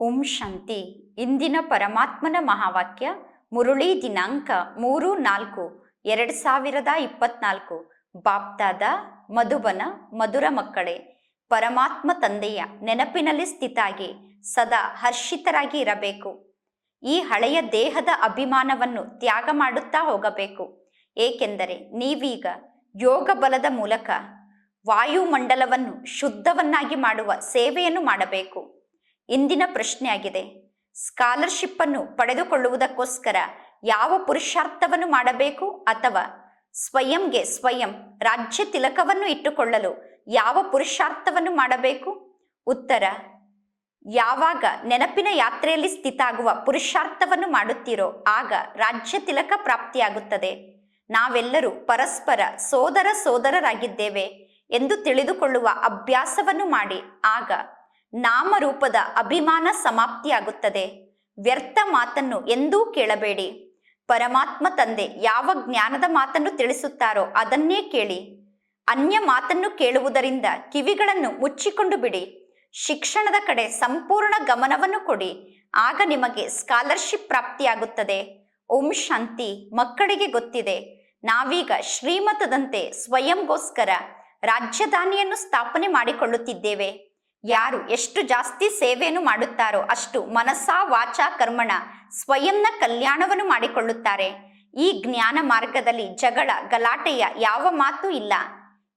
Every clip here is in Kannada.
ಓಂ ಶಾಂತಿ. ಇಂದಿನ ಪರಮಾತ್ಮನ ಮಹಾವಾಕ್ಯ ಮುರುಳಿ ದಿನಾಂಕ ಮೂರು ನಾಲ್ಕು ಎರಡು ಸಾವಿರದ ಇಪ್ಪತ್ನಾಲ್ಕು. ಬಾಪ್ತಾದ, ಮಧುಬನ, ಮಧುರ ಮಕ್ಕಳೇ, ಪರಮಾತ್ಮ ತಂದೆಯ ನೆನಪಿನಲ್ಲಿ ಸ್ಥಿತಾಗಿ, ಸದಾ ಹರ್ಷಿತರಾಗಿ ಇರಬೇಕು. ಈ ಹಳೆಯ ದೇಹದ ಅಭಿಮಾನವನ್ನು ತ್ಯಾಗ ಮಾಡುತ್ತಾ ಹೋಗಬೇಕು. ಏಕೆಂದರೆ ನೀವೀಗ ಯೋಗ ಬಲದ ಮೂಲಕ ವಾಯುಮಂಡಲವನ್ನು ಶುದ್ಧವನ್ನಾಗಿ ಮಾಡುವ ಸೇವೆಯನ್ನು ಮಾಡಬೇಕು. ಇಂದಿನ ಪ್ರಶ್ನೆಯಾಗಿದೆ. ಸ್ಕಾಲರ್ಶಿಪ್ ಅನ್ನು ಪಡೆದುಕೊಳ್ಳುವುದಕ್ಕೋಸ್ಕರ ಯಾವ ಪುರುಷಾರ್ಥವನ್ನು ಮಾಡಬೇಕು ಅಥವಾ ಸ್ವಯಂಗೆ ಸ್ವಯಂ ರಾಜ್ಯ ತಿಲಕವನ್ನು ಇಟ್ಟುಕೊಳ್ಳಲು ಯಾವ ಪುರುಷಾರ್ಥವನ್ನು ಮಾಡಬೇಕು? ಉತ್ತರ, ಯಾವಾಗ ನೆನಪಿನ ಯಾತ್ರೆಯಲ್ಲಿ ಸ್ಥಿತಾಗುವ ಪುರುಷಾರ್ಥವನ್ನು ಮಾಡುತ್ತೀರೋ ಆಗ ರಾಜ್ಯ ತಿಲಕ ಪ್ರಾಪ್ತಿಯಾಗುತ್ತದೆ. ನಾವೆಲ್ಲರೂ ಪರಸ್ಪರ ಸೋದರ ಸೋದರರಾಗಿದ್ದೇವೆ ಎಂದು ತಿಳಿದುಕೊಳ್ಳುವ ಅಭ್ಯಾಸವನ್ನು ಮಾಡಿ ಆಗ ನಾಮರೂಪದ ಅಭಿಮಾನ ಸಮಾಪ್ತಿಯಾಗುತ್ತದೆ. ವ್ಯರ್ಥ ಮಾತನ್ನು ಎಂದೂ ಕೇಳಬೇಡಿ. ಪರಮಾತ್ಮ ತಂದೆ ಯಾವ ಜ್ಞಾನದ ಮಾತನ್ನು ತಿಳಿಸುತ್ತಾರೋ ಅದನ್ನೇ ಕೇಳಿ. ಅನ್ಯ ಮಾತನ್ನು ಕೇಳುವುದರಿಂದ ಕಿವಿಗಳನ್ನು ಮುಚ್ಚಿಕೊಂಡು ಬಿಡಿ. ಶಿಕ್ಷಣದ ಕಡೆ ಸಂಪೂರ್ಣ ಗಮನವನ್ನು ಕೊಡಿ. ಆಗ ನಿಮಗೆ ಸ್ಕಾಲರ್ಶಿಪ್ ಪ್ರಾಪ್ತಿಯಾಗುತ್ತದೆ. ಓಂ ಶಾಂತಿ ಮಕ್ಕಳಿಗೆ ಗೊತ್ತಿದೆ. ನಾವೀಗ ಶ್ರೀಮತದಂತೆ ಸ್ವಯಂಗೋಸ್ಕರ ರಾಜಧಾನಿಯನ್ನು ಸ್ಥಾಪನೆ ಮಾಡಿಕೊಳ್ಳುತ್ತಿದ್ದೇವೆ. ಯಾರು ಎಷ್ಟು ಜಾಸ್ತಿ ಸೇವೆಯನ್ನು ಮಾಡುತ್ತಾರೋ ಅಷ್ಟು ಮನಸ್ಸ ವಾಚ ಕರ್ಮಣ ಸ್ವಯಂನ ಕಲ್ಯಾಣವನ್ನು ಮಾಡಿಕೊಳ್ಳುತ್ತಾರೆ. ಈ ಜ್ಞಾನ ಮಾರ್ಗದಲ್ಲಿ ಜಗಳ, ಗಲಾಟೆಯ ಯಾವ ಮಾತು ಇಲ್ಲ.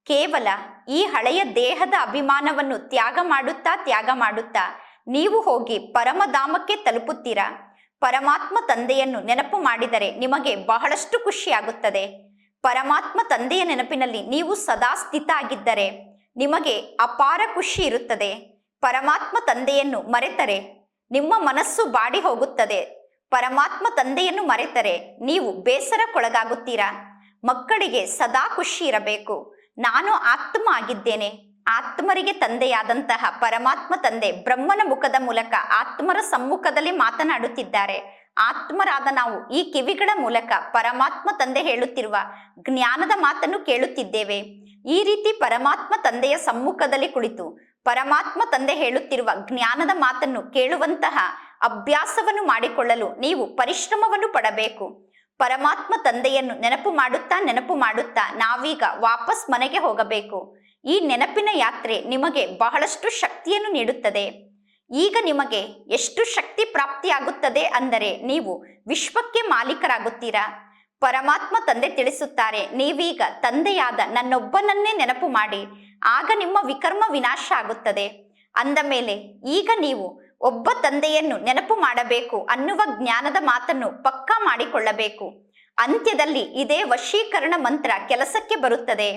ಕೇವಲ ಈ ಹಳೆಯ ದೇಹದ ಅಭಿಮಾನವನ್ನು ತ್ಯಾಗ ಮಾಡುತ್ತಾ ತ್ಯಾಗ ಮಾಡುತ್ತಾ ನೀವು ಹೋಗಿ ಪರಮಧಾಮಕ್ಕೆ ತಲುಪುತ್ತೀರಾ? ಪರಮಾತ್ಮ ತಂದೆಯನ್ನು ನೆನಪು ಮಾಡಿದರೆ ನಿಮಗೆ ಬಹಳಷ್ಟು ಖುಷಿಯಾಗುತ್ತದೆ. ಪರಮಾತ್ಮ ತಂದೆಯ ನೆನಪಿನಲ್ಲಿ ನೀವು ಸದಾ ಸ್ಥಿತ ಆಗಿದ್ದರೆ ನಿಮಗೆ ಅಪಾರ ಖುಷಿ ಇರುತ್ತದೆ. ಪರಮಾತ್ಮ ತಂದೆಯನ್ನು ಮರೆತರೆ. ನಿಮ್ಮ ಮನಸ್ಸು ಬಾಡಿ ಹೋಗುತ್ತದೆ. ಪರಮಾತ್ಮ ತಂದೆಯನ್ನು ಮರೆತರೆ. ನೀವು ಬೇಸರಕ್ಕೊಳಗಾಗುತ್ತೀರಾ? ಮಕ್ಕಳಿಗೆ ಸದಾ ಖುಷಿ ಇರಬೇಕು. ನಾನು ಆತ್ಮ ಆಗಿದ್ದೇನೆ. ಆತ್ಮರಿಗೆ ತಂದೆಯಾದಂತಹ ಪರಮಾತ್ಮ ತಂದೆ ಬ್ರಹ್ಮನ ಮುಖದ ಮೂಲಕ ಆತ್ಮರ ಸಮ್ಮುಖದಲ್ಲಿ ಮಾತನಾಡುತ್ತಿದ್ದಾರೆ. ಆತ್ಮರಾದ ನಾವು ಈ ಕಿವಿಗಳ ಮೂಲಕ ಪರಮಾತ್ಮ ತಂದೆ ಹೇಳುತ್ತಿರುವ ಜ್ಞಾನದ ಮಾತನ್ನು ಕೇಳುತ್ತಿದ್ದೇವೆ. ಈ ರೀತಿ ಪರಮಾತ್ಮ ತಂದೆಯ ಸಮ್ಮುಖದಲ್ಲಿ ಕುಳಿತು ಪರಮಾತ್ಮ ತಂದೆ ಹೇಳುತ್ತಿರುವ ಜ್ಞಾನದ ಮಾತನ್ನು ಕೇಳುವಂತಹ ಅಭ್ಯಾಸವನ್ನು ಮಾಡಿಕೊಳ್ಳಲು ನೀವು ಪರಿಶ್ರಮವನ್ನು ಪಡಬೇಕು. ಪರಮಾತ್ಮ ತಂದೆಯನ್ನು ನೆನಪು ಮಾಡುತ್ತಾ ನೆನಪು ಮಾಡುತ್ತಾ ನಾವೀಗ ವಾಪಸ್ ಮನೆಗೆ ಹೋಗಬೇಕು. ಈ ನೆನಪಿನ ಯಾತ್ರೆ ನಿಮಗೆ ಬಹಳಷ್ಟು ಶಕ್ತಿಯನ್ನು ನೀಡುತ್ತದೆ. ಈಗ ನಿಮಗೆ ಎಷ್ಟು ಶಕ್ತಿ ಪ್ರಾಪ್ತಿಯಾಗುತ್ತದೆ ಅಂದರೆ ನೀವು ವಿಶ್ವಕ್ಕೆ ಮಾಲೀಕರಾಗುತ್ತೀರಾ? ಪರಮಾತ್ಮ ತಂದೆ ತಿಳಿಸುತ್ತಾರೆ, ನೀವೀಗ ತಂದೆಯಾದ ನನ್ನೊಬ್ಬನನ್ನೇ ನೆನಪು ಮಾಡಿ, ಆಗ ನಿಮ್ಮ ವಿಕರ್ಮ ವಿನಾಶ ಆಗುತ್ತದೆ. ಅಂದ ಮೇಲೆ, ಈಗ ನೀವು ಒಬ್ಬ ತಂದೆಯನ್ನು ನೆನಪು ಮಾಡಬೇಕು ಅನ್ನುವ ಜ್ಞಾನದ ಮಾತನ್ನು ಪಕ್ಕಾ ಮಾಡಿಕೊಳ್ಳಬೇಕು. ಅಂತ್ಯದಲ್ಲಿ ಇದೇ ವಶೀಕರಣ ಮಂತ್ರ ಕೆಲಸಕ್ಕೆ ಬರುತ್ತದೆ.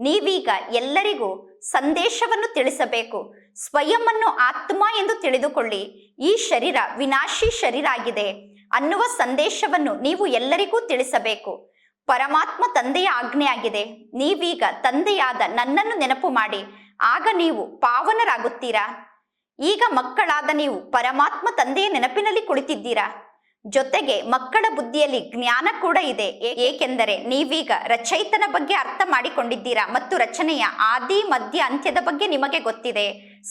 ನೀವೀಗ ಎಲ್ಲರಿಗೂ ಸಂದೇಶವನ್ನು ತಿಳಿಸಬೇಕು. ಸ್ವಯಂವನ್ನು ಆತ್ಮ ಎಂದು ತಿಳಿದುಕೊಳ್ಳಿ. ಈ ಶರೀರ ವಿನಾಶಿ ಶರೀರ ಆಗಿದೆ. ಅನ್ನುವ ಸಂದೇಶವನ್ನು ನೀವು ಎಲ್ಲರಿಗೂ ತಿಳಿಸಬೇಕು. ಪರಮಾತ್ಮ ತಂದೆಯ ಆಜ್ಞೆಯಾಗಿದೆ. ನೀವೀಗ ತಂದೆಯಾದ ನನ್ನನ್ನು ನೆನಪು ಮಾಡಿ. ಆಗ ನೀವು ಪಾವನರಾಗುತ್ತೀರಾ? ಈಗ ಮಕ್ಕಳಾದ ನೀವು ಪರಮಾತ್ಮ ತಂದೆಯ ನೆನಪಿನಲ್ಲಿ ಕುಳಿತಿದ್ದೀರಾ? ಜೊತೆಗೆ ಮಕ್ಕಳ ಬುದ್ಧಿಯಲ್ಲಿ ಜ್ಞಾನ ಕೂಡ ಇದೆ. ಏಕೆಂದರೆ ನೀವೀಗ ರಚಯಿತನ ಬಗ್ಗೆ ಅರ್ಥ ಮಾಡಿಕೊಂಡಿದ್ದೀರಾ ಮತ್ತು ರಚನೆಯ ಆದಿ, ಮಧ್ಯ, ಅಂತ್ಯದ ಬಗ್ಗೆ ನಿಮಗೆ ಗೊತ್ತಿದೆ.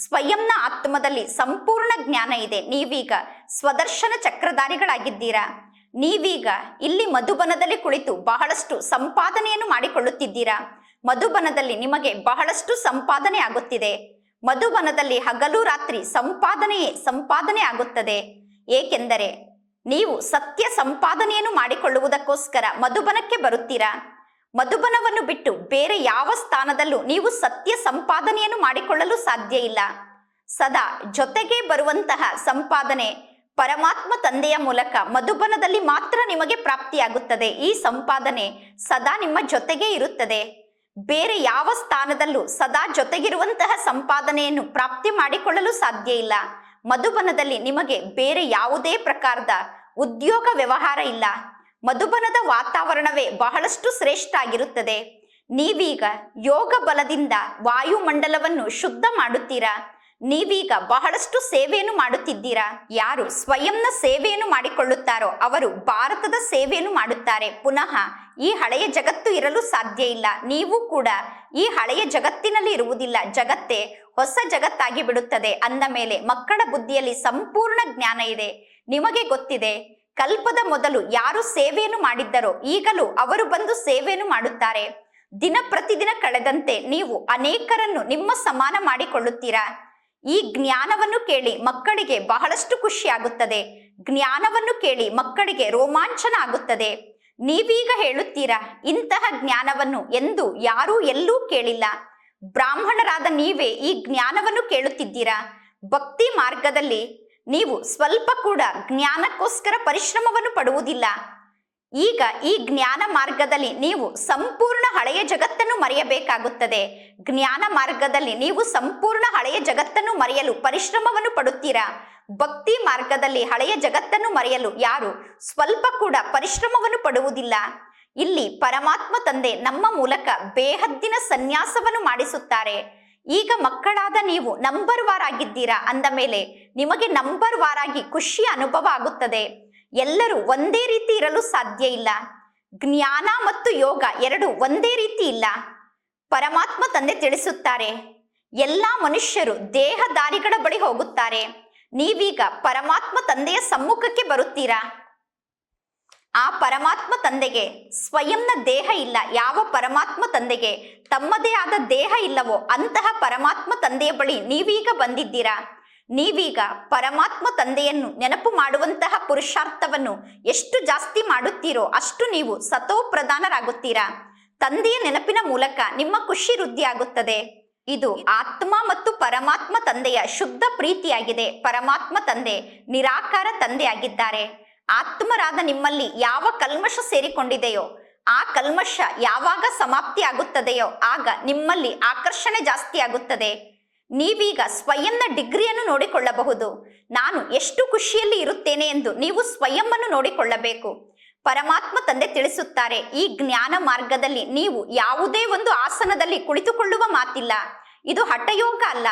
ಸ್ವಯಂನ ಆತ್ಮದಲ್ಲಿ ಸಂಪೂರ್ಣ ಜ್ಞಾನ ಇದೆ. ನೀವೀಗ ಸ್ವದರ್ಶನ ಚಕ್ರಧಾರಿಗಳಾಗಿದ್ದೀರಾ. ನೀವೀಗ ಇಲ್ಲಿ ಮಧುಬನದಲ್ಲಿ ಕುಳಿತು ಬಹಳಷ್ಟು ಸಂಪಾದನೆಯನ್ನು ಮಾಡಿಕೊಳ್ಳುತ್ತಿದ್ದೀರಾ. ಮಧುಬನದಲ್ಲಿ ನಿಮಗೆ ಬಹಳಷ್ಟು ಸಂಪಾದನೆ ಆಗುತ್ತಿದೆ. ಮಧುಬನದಲ್ಲಿ ಹಗಲು ರಾತ್ರಿ ಸಂಪಾದನೆಯೇ ಸಂಪಾದನೆ ಆಗುತ್ತದೆ. ಏಕೆಂದರೆ ನೀವು ಸತ್ಯ ಸಂಪಾದನೆಯನ್ನು ಮಾಡಿಕೊಳ್ಳುವುದಕ್ಕೋಸ್ಕರ ಮಧುಬನಕ್ಕೆ ಬರುತ್ತೀರಾ? ಮಧುಬನವನ್ನು ಬಿಟ್ಟು ಬೇರೆ ಯಾವ ಸ್ಥಾನದಲ್ಲೂ ನೀವು ಸತ್ಯ ಸಂಪಾದನೆಯನ್ನು ಮಾಡಿಕೊಳ್ಳಲು ಸಾಧ್ಯ ಇಲ್ಲ. ಸದಾ ಜೊತೆಗೆ ಬರುವಂತಹ ಸಂಪಾದನೆ ಪರಮಾತ್ಮ ತಂದೆಯ ಮೂಲಕ ಮಧುಬನದಲ್ಲಿ ಮಾತ್ರ ನಿಮಗೆ ಪ್ರಾಪ್ತಿಯಾಗುತ್ತದೆ. ಈ ಸಂಪಾದನೆ ಸದಾ ನಿಮ್ಮ ಜೊತೆಗೆ ಇರುತ್ತದೆ. ಬೇರೆ ಯಾವ ಸ್ಥಾನದಲ್ಲೂ ಸದಾ ಜೊತೆಗಿರುವಂತಹ ಸಂಪಾದನೆಯನ್ನು ಪ್ರಾಪ್ತಿ ಮಾಡಿಕೊಳ್ಳಲು ಸಾಧ್ಯ ಇಲ್ಲ. ಮಧುಬನದಲ್ಲಿ ನಿಮಗೆ ಬೇರೆ ಯಾವುದೇ ಪ್ರಕಾರದ ಉದ್ಯೋಗ ವ್ಯವಹಾರ ಇಲ್ಲ. ಮಧುಬನದ ವಾತಾವರಣವೇ ಬಹಳಷ್ಟು ಶ್ರೇಷ್ಠ ಆಗಿರುತ್ತದೆ ನೀವೀಗ ಯೋಗ ಬಲದಿಂದ ವಾಯುಮಂಡಲವನ್ನು ಶುದ್ಧ ಮಾಡುತ್ತೀರಾ? ನೀವೀಗ ಬಹಳಷ್ಟು ಸೇವೆಯನ್ನು ಮಾಡುತ್ತಿದ್ದೀರಾ? ಯಾರು ಸ್ವಯಂನ ಸೇವೆಯನ್ನು ಮಾಡಿಕೊಳ್ಳುತ್ತಾರೋ ಅವರು ಭಾರತದ ಸೇವೆಯನ್ನು ಮಾಡುತ್ತಾರೆ. ಪುನಃ ಈ ಹಳೆಯ ಜಗತ್ತು ಇರಲು ಸಾಧ್ಯ ಇಲ್ಲ. ನೀವು ಕೂಡ ಈ ಹಳೆಯ ಜಗತ್ತಿನಲ್ಲಿ ಇರುವುದಿಲ್ಲ. ಜಗತ್ತೇ ಹೊಸ ಜಗತ್ತಾಗಿ ಬಿಡುತ್ತದೆ. ಅಂದ ಮೇಲೆ ಮಕ್ಕಳ ಬುದ್ಧಿಯಲ್ಲಿ ಸಂಪೂರ್ಣ ಜ್ಞಾನ ಇದೆ. ನಿಮಗೆ ಗೊತ್ತಿದೆ, ಕಲ್ಪದ ಮೊದಲು ಯಾರು ಸೇವೆಯನ್ನು ಮಾಡಿದ್ದರೋ ಈಗಲೂ ಅವರು ಬಂದು ಸೇವೆಯನ್ನು ಮಾಡುತ್ತಾರೆ. ದಿನ ಪ್ರತಿದಿನ ಕಳೆದಂತೆ ನೀವು ಅನೇಕರನ್ನು ನಿಮ್ಮ ಸಮಾನ ಮಾಡಿಕೊಳ್ಳುತ್ತೀರಾ? ಈ ಜ್ಞಾನವನ್ನು ಕೇಳಿ ಮಕ್ಕಳಿಗೆ ಬಹಳಷ್ಟು ಖುಷಿಯಾಗುತ್ತದೆ. ಜ್ಞಾನವನ್ನು ಕೇಳಿ ಮಕ್ಕಳಿಗೆ ರೋಮಾಂಚನ ಆಗುತ್ತದೆ. ನೀವೀಗ ಹೇಳುತ್ತೀರಾ, ಇಂತಹ ಜ್ಞಾನವನ್ನು ಎಂದು ಯಾರೂ ಎಲ್ಲೂ ಕೇಳಿಲ್ಲ. ಬ್ರಾಹ್ಮಣರಾದ ನೀವೇ ಈ ಜ್ಞಾನವನ್ನು ಕೇಳುತ್ತಿದ್ದೀರಾ? ಭಕ್ತಿ ಮಾರ್ಗದಲ್ಲಿ ನೀವು ಸ್ವಲ್ಪ ಕೂಡ ಜ್ಞಾನಕ್ಕೋಸ್ಕರ ಪರಿಶ್ರಮವನ್ನು ಪಡುವುದಿಲ್ಲ. ಈಗ ಈ ಜ್ಞಾನ ಮಾರ್ಗದಲ್ಲಿ ನೀವು ಸಂಪೂರ್ಣ ಹಳೆಯ ಜಗತ್ತನ್ನು ಮರೆಯಬೇಕಾಗುತ್ತದೆ. ಜ್ಞಾನ ಮಾರ್ಗದಲ್ಲಿ ನೀವು ಸಂಪೂರ್ಣ ಹಳೆಯ ಜಗತ್ತನ್ನು ಮರೆಯಲು ಪರಿಶ್ರಮವನ್ನು ಪಡುತ್ತೀರಾ? ಭಕ್ತಿ ಮಾರ್ಗದಲ್ಲಿ ಹಳೆಯ ಜಗತ್ತನ್ನು ಮರೆಯಲು ಯಾರು ಸ್ವಲ್ಪ ಕೂಡ ಪರಿಶ್ರಮವನ್ನು ಪಡುವುದಿಲ್ಲ. ಇಲ್ಲಿ ಪರಮಾತ್ಮ ತಂದೆ ನಮ್ಮ ಮೂಲಕ ಬೇಹದ್ದಿನ ಸನ್ಯಾಸವನ್ನು ಮಾಡಿಸುತ್ತಾರೆ. ಈಗ ಮಕ್ಕಳಾದ ನೀವು ನಂಬರ್ ವಾರ್ ಆಗಿದ್ದೀರಾ? ಅಂದ ಮೇಲೆ ನಿಮಗೆ ನಂಬರ್ ವಾರ್ ಆಗಿ ಖುಷಿಯ ಅನುಭವ ಆಗುತ್ತದೆ. ಎಲ್ಲರೂ ಒಂದೇ ರೀತಿ ಇರಲು ಸಾಧ್ಯ ಇಲ್ಲ. ಜ್ಞಾನ ಮತ್ತು ಯೋಗ ಎರಡು ಒಂದೇ ರೀತಿ ಇಲ್ಲ. ಪರಮಾತ್ಮ ತಂದೆ ತಿಳಿಸುತ್ತಾರೆ, ಎಲ್ಲ ಮನುಷ್ಯರು ದೇಹದಾರಿಗಳ ಬಳಿ ಹೋಗುತ್ತಾರೆ. ನೀವೀಗ ಪರಮಾತ್ಮ ತಂದೆಯ ಸಮ್ಮುಖಕ್ಕೆ ಬರುತ್ತೀರಾ? ಆ ಪರಮಾತ್ಮ ತಂದೆಗೆ ಸ್ವಯಂನ ದೇಹ ಇಲ್ಲ. ಯಾವ ಪರಮಾತ್ಮ ತಂದೆಗೆ ತಮ್ಮದೇ ಆದ ದೇಹ ಇಲ್ಲವೋ ಅಂತಹ ಪರಮಾತ್ಮ ತಂದೆಯ ಬಳಿ ನೀವೀಗ ಬಂದಿದ್ದೀರಾ? ನೀವೀಗ ಪರಮಾತ್ಮ ತಂದೆಯನ್ನು ನೆನಪು ಮಾಡುವಂತಹ ಪುರುಷಾರ್ಥವನ್ನು ಎಷ್ಟು ಜಾಸ್ತಿ ಮಾಡುತ್ತೀರೋ ಅಷ್ಟು ನೀವು ಸತೋ ಪ್ರಧಾನರಾಗುತ್ತೀರಾ ತಂದೆಯ ನೆನಪಿನ ಮೂಲಕ ನಿಮ್ಮ ಖುಷಿ ವೃದ್ಧಿಯಾಗುತ್ತದೆ. ಇದು ಆತ್ಮ ಮತ್ತು ಪರಮಾತ್ಮ ತಂದೆಯ ಶುದ್ಧ ಪ್ರೀತಿಯಾಗಿದೆ. ಪರಮಾತ್ಮ ತಂದೆ ನಿರಾಕಾರ ತಂದೆಯಾಗಿದ್ದಾರೆ. ಆತ್ಮರಾದ ನಿಮ್ಮಲ್ಲಿ ಯಾವ ಕಲ್ಮಶ ಸೇರಿಕೊಂಡಿದೆಯೋ, ಆ ಕಲ್ಮಶ ಯಾವಾಗ ಸಮಾಪ್ತಿ ಆಗುತ್ತದೆಯೋ ಆಗ ನಿಮ್ಮಲ್ಲಿ ಆಕರ್ಷಣೆ ಜಾಸ್ತಿ ಆಗುತ್ತದೆ ನೀವೀಗ ಸ್ವಯಂನ ಡಿಗ್ರಿಯನ್ನು ನೋಡಿಕೊಳ್ಳಬಹುದು. ನಾನು ಎಷ್ಟು ಖುಷಿಯಲ್ಲಿ ಇರುತ್ತೇನೆ ಎಂದು ನೀವು ಸ್ವಯಂವನ್ನು ನೋಡಿಕೊಳ್ಳಬೇಕು. ಪರಮಾತ್ಮ ತಂದೆ ತಿಳಿಸುತ್ತಾರೆ, ಈ ಜ್ಞಾನ ಮಾರ್ಗದಲ್ಲಿ ನೀವು ಯಾವುದೇ ಒಂದು ಆಸನದಲ್ಲಿ ಕುಳಿತುಕೊಳ್ಳುವ ಮಾತಿಲ್ಲ. ಇದು ಹಠಯೋಗ ಅಲ್ಲ.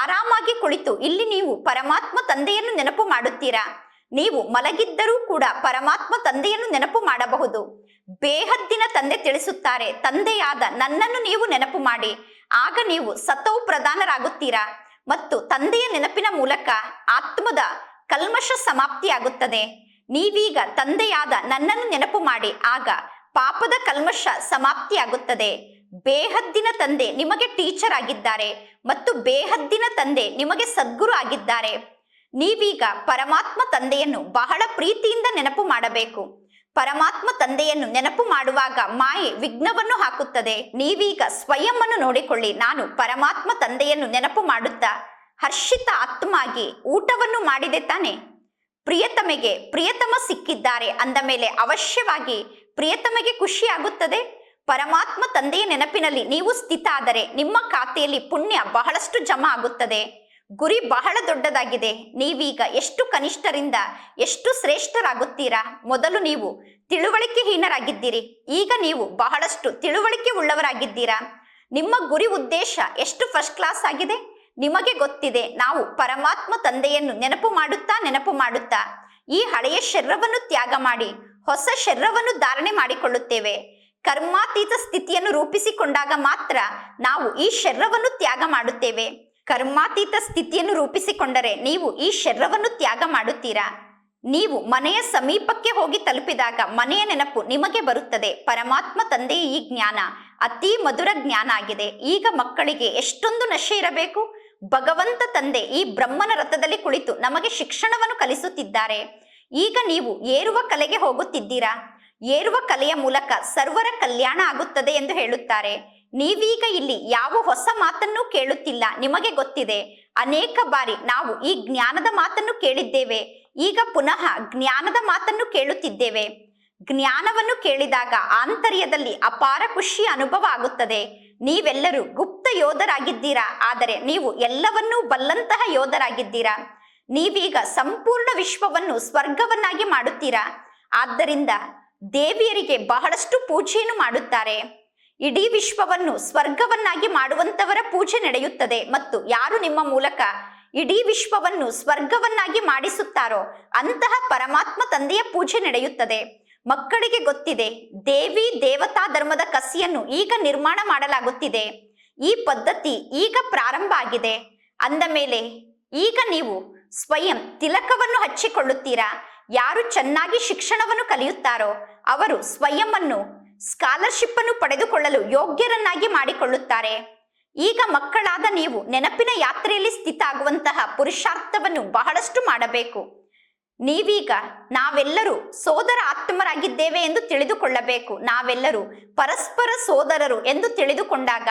ಆರಾಮಾಗಿ ಕುಳಿತು ಇಲ್ಲಿ ನೀವು ಪರಮಾತ್ಮ ತಂದೆಯನ್ನು ನೆನಪು ಮಾಡುತ್ತೀರಾ? ನೀವು ಮಲಗಿದ್ದರೂ ಕೂಡ ಪರಮಾತ್ಮ ತಂದೆಯನ್ನು ನೆನಪು ಮಾಡಬಹುದು. ಬೇಹದ್ದಿನ ತಂದೆ ತಿಳಿಸುತ್ತಾರೆ, ತಂದೆಯಾದ ನನ್ನನ್ನು ನೀವು ನೆನಪು ಮಾಡಿ. ಆಗ ನೀವು ಸತವು ಪ್ರಧಾನರಾಗುತ್ತೀರಾ? ಮತ್ತು ತಂದೆಯ ನೆನಪಿನ ಮೂಲಕ ಆತ್ಮದ ಕಲ್ಮಶ ಸಮಾಪ್ತಿಯಾಗುತ್ತದೆ. ನೀವೀಗ ತಂದೆಯಾದ ನನ್ನನ್ನು ನೆನಪು ಮಾಡಿ, ಆಗ ಪಾಪದ ಕಲ್ಮಶ ಸಮಾಪ್ತಿಯಾಗುತ್ತದೆ. ಬೇಹದ್ದಿನ ತಂದೆ ನಿಮಗೆ ಟೀಚರ್ ಆಗಿದ್ದಾರೆ ಮತ್ತು ಬೇಹದ್ದಿನ ತಂದೆ ನಿಮಗೆ ಸದ್ಗುರು ಆಗಿದ್ದಾರೆ. ನೀವೀಗ ಪರಮಾತ್ಮ ತಂದೆಯನ್ನು ಬಹಳ ಪ್ರೀತಿಯಿಂದ ನೆನಪು ಮಾಡಬೇಕು. ಪರಮಾತ್ಮ ತಂದೆಯನ್ನು ನೆನಪು ಮಾಡುವಾಗ ಮಾಯೆ ವಿಘ್ನವನ್ನು ಹಾಕುತ್ತದೆ. ನೀವೀಗ ಸ್ವಯಂ ನೋಡಿಕೊಳ್ಳಿ. ನಾನು ಪರಮಾತ್ಮ ತಂದೆಯನ್ನು ನೆನಪು ಮಾಡುತ್ತಾ ಹರ್ಷಿತ ಆತ್ಮಾಗಿ ಊಟವನ್ನು ಮಾಡಿದೆ ತಾನೆ. ಪ್ರಿಯತಮೆಗೆ ಪ್ರಿಯತಮ ಸಿಕ್ಕಿದ್ದಾರೆ. ಅಂದ ಮೇಲೆ ಅವಶ್ಯವಾಗಿ ಪ್ರಿಯತಮೆಗೆ ಖುಷಿಯಾಗುತ್ತದೆ. ಪರಮಾತ್ಮ ತಂದೆಯ ನೆನಪಿನಲ್ಲಿ ನೀವು ಸ್ಥಿತ ಆದರೆ ನಿಮ್ಮ ಖಾತೆಯಲ್ಲಿ ಪುಣ್ಯ ಬಹಳಷ್ಟು ಜಮಾ ಆಗುತ್ತದೆ. ಗುರಿ ಬಹಳ ದೊಡ್ಡದಾಗಿದೆ. ನೀವೀಗ ಎಷ್ಟು ಕನಿಷ್ಠರಿಂದ ಎಷ್ಟು ಶ್ರೇಷ್ಠರಾಗುತ್ತೀರಾ? ಮೊದಲು ನೀವು ತಿಳುವಳಿಕೆಹೀನರಾಗಿದ್ದೀರಿ. ಈಗ ನೀವು ಬಹಳಷ್ಟು ತಿಳುವಳಿಕೆ ಉಳ್ಳವರಾಗಿದ್ದೀರಾ ನಿಮ್ಮ ಗುರಿ ಉದ್ದೇಶ ಎಷ್ಟು ಫಸ್ಟ್ ಕ್ಲಾಸ್ ಆಗಿದೆ? ನಿಮಗೆ ಗೊತ್ತಿದೆ, ನಾವು ಪರಮಾತ್ಮ ತಂದೆಯನ್ನು ನೆನಪು ಮಾಡುತ್ತಾ ನೆನಪು ಮಾಡುತ್ತಾ, ಈ ಹಳೆಯ ಶರೀರವನ್ನು ತ್ಯಾಗ ಮಾಡಿ, ಹೊಸ ಶರೀರವನ್ನು ಧಾರಣೆ ಮಾಡಿಕೊಳ್ಳುತ್ತೇವೆ. ಕರ್ಮಾತೀತ ಸ್ಥಿತಿಯನ್ನು ರೂಪಿಸಿಕೊಂಡಾಗ ಮಾತ್ರ ನಾವು ಈ ಶರೀರವನ್ನು ತ್ಯಾಗ ಮಾಡುತ್ತೇವೆ. ಕರ್ಮಾತೀತ ಸ್ಥಿತಿಯನ್ನು ರೂಪಿಸಿಕೊಂಡರೆ ನೀವು ಈ ಶರೀರವನ್ನು ತ್ಯಾಗ ಮಾಡುತ್ತೀರಾ? ನೀವು ಮನೆಯ ಸಮೀಪಕ್ಕೆ ಹೋಗಿ ತಲುಪಿದಾಗ ಮನೆಯ ನೆನಪು ನಿಮಗೆ ಬರುತ್ತದೆ. ಪರಮಾತ್ಮ ತಂದೆಯ ಈ ಜ್ಞಾನ ಅತಿ ಮಧುರ ಜ್ಞಾನ ಆಗಿದೆ. ಈಗ ಮಕ್ಕಳಿಗೆ ಎಷ್ಟೊಂದು ನಶೆ ಇರಬೇಕು? ಭಗವಂತ ತಂದೆ ಈ ಬ್ರಹ್ಮನ ರಥದಲ್ಲಿ ಕುಳಿತು ನಮಗೆ ಶಿಕ್ಷಣವನ್ನು ಕಲಿಸುತ್ತಿದ್ದಾರೆ. ಈಗ ನೀವು ಏರುವ ಕಲೆಗೆ ಹೋಗುತ್ತಿದ್ದೀರಾ? ಏರುವ ಕಲೆಯ ಮೂಲಕ ಸರ್ವರ ಕಲ್ಯಾಣ ಆಗುತ್ತದೆ ಎಂದು ಹೇಳುತ್ತಾರೆ. ನೀವೀಗ ಇಲ್ಲಿ ಯಾವ ಹೊಸ ಮಾತನ್ನು ಕೇಳುತ್ತಿಲ್ಲ. ನಿಮಗೆ ಗೊತ್ತಿದೆ, ಅನೇಕ ಬಾರಿ ನಾವು ಈ ಜ್ಞಾನದ ಮಾತನ್ನು ಕೇಳಿದ್ದೇವೆ. ಈಗ ಪುನಃ ಜ್ಞಾನದ ಮಾತನ್ನು ಕೇಳುತ್ತಿದ್ದೇವೆ. ಜ್ಞಾನವನ್ನು ಕೇಳಿದಾಗ ಆಂತರ್ಯದಲ್ಲಿ ಅಪಾರ ಖುಷಿ ಅನುಭವ ಆಗುತ್ತದೆ. ನೀವೆಲ್ಲರೂ ಗುಪ್ತ ಯೋಧರಾಗಿದ್ದೀರಾ? ಆದರೆ ನೀವು ಎಲ್ಲವನ್ನೂ ಬಲ್ಲಂತಹ ಯೋಧರಾಗಿದ್ದೀರಾ? ನೀವೀಗ ಸಂಪೂರ್ಣ ವಿಶ್ವವನ್ನು ಸ್ವರ್ಗವನ್ನಾಗಿ ಮಾಡುತ್ತೀರಾ? ಆದ್ದರಿಂದ ದೇವಿಯರಿಗೆ ಬಹಳಷ್ಟು ಪೂಜೆಯನ್ನು ಮಾಡುತ್ತಾರೆ. ಇಡೀ ವಿಶ್ವವನ್ನು ಸ್ವರ್ಗವನ್ನಾಗಿ ಮಾಡುವಂತವರ ಪೂಜೆ ನಡೆಯುತ್ತದೆ. ಮತ್ತು ಯಾರು ನಿಮ್ಮ ಮೂಲಕ ಇಡೀ ವಿಶ್ವವನ್ನು ಸ್ವರ್ಗವನ್ನಾಗಿ ಮಾಡಿಸುತ್ತಾರೋ ಅಂತಹ ಪರಮಾತ್ಮ ತಂದೆಯ ಪೂಜೆ ನಡೆಯುತ್ತದೆ. ಮಕ್ಕಳಿಗೆ ಗೊತ್ತಿದೆ, ದೇವಿ ದೇವತಾ ಧರ್ಮದ ಕಸಿಯನ್ನು ಈಗ ನಿರ್ಮಾಣ ಮಾಡಲಾಗುತ್ತಿದೆ. ಈ ಪದ್ಧತಿ ಈಗ ಪ್ರಾರಂಭ ಆಗಿದೆ. ಅಂದ ಮೇಲೆ, ಈಗ ನೀವು ಸ್ವಯಂ ತಿಲಕವನ್ನು ಹಚ್ಚಿಕೊಳ್ಳುತ್ತೀರಾ? ಯಾರು ಚೆನ್ನಾಗಿ ಶಿಕ್ಷಣವನ್ನು ಕಲಿಯುತ್ತಾರೋ, ಅವರು ಸ್ವಯಂ ಅನ್ನು ಸ್ಕಾಲರ್ಶಿಪ್ ಅನ್ನು ಪಡೆದುಕೊಳ್ಳಲು ಯೋಗ್ಯರನ್ನಾಗಿ ಮಾಡಿಕೊಳ್ಳುತ್ತಾರೆ. ಈಗ ಮಕ್ಕಳಾದ ನೀವು ನೆನಪಿನ ಯಾತ್ರೆಯಲ್ಲಿ ಸ್ಥಿತ ಆಗುವಂತಹ ಪುರುಷಾರ್ಥವನ್ನು ಬಹಳಷ್ಟು ಮಾಡಬೇಕು. ನೀವೀಗ ನಾವೆಲ್ಲರೂ ಸೋದರ ಆತ್ಮರಾಗಿದ್ದೇವೆ ಎಂದು ತಿಳಿದುಕೊಳ್ಳಬೇಕು. ನಾವೆಲ್ಲರೂ ಪರಸ್ಪರ ಸೋದರರು ಎಂದು ತಿಳಿದುಕೊಂಡಾಗ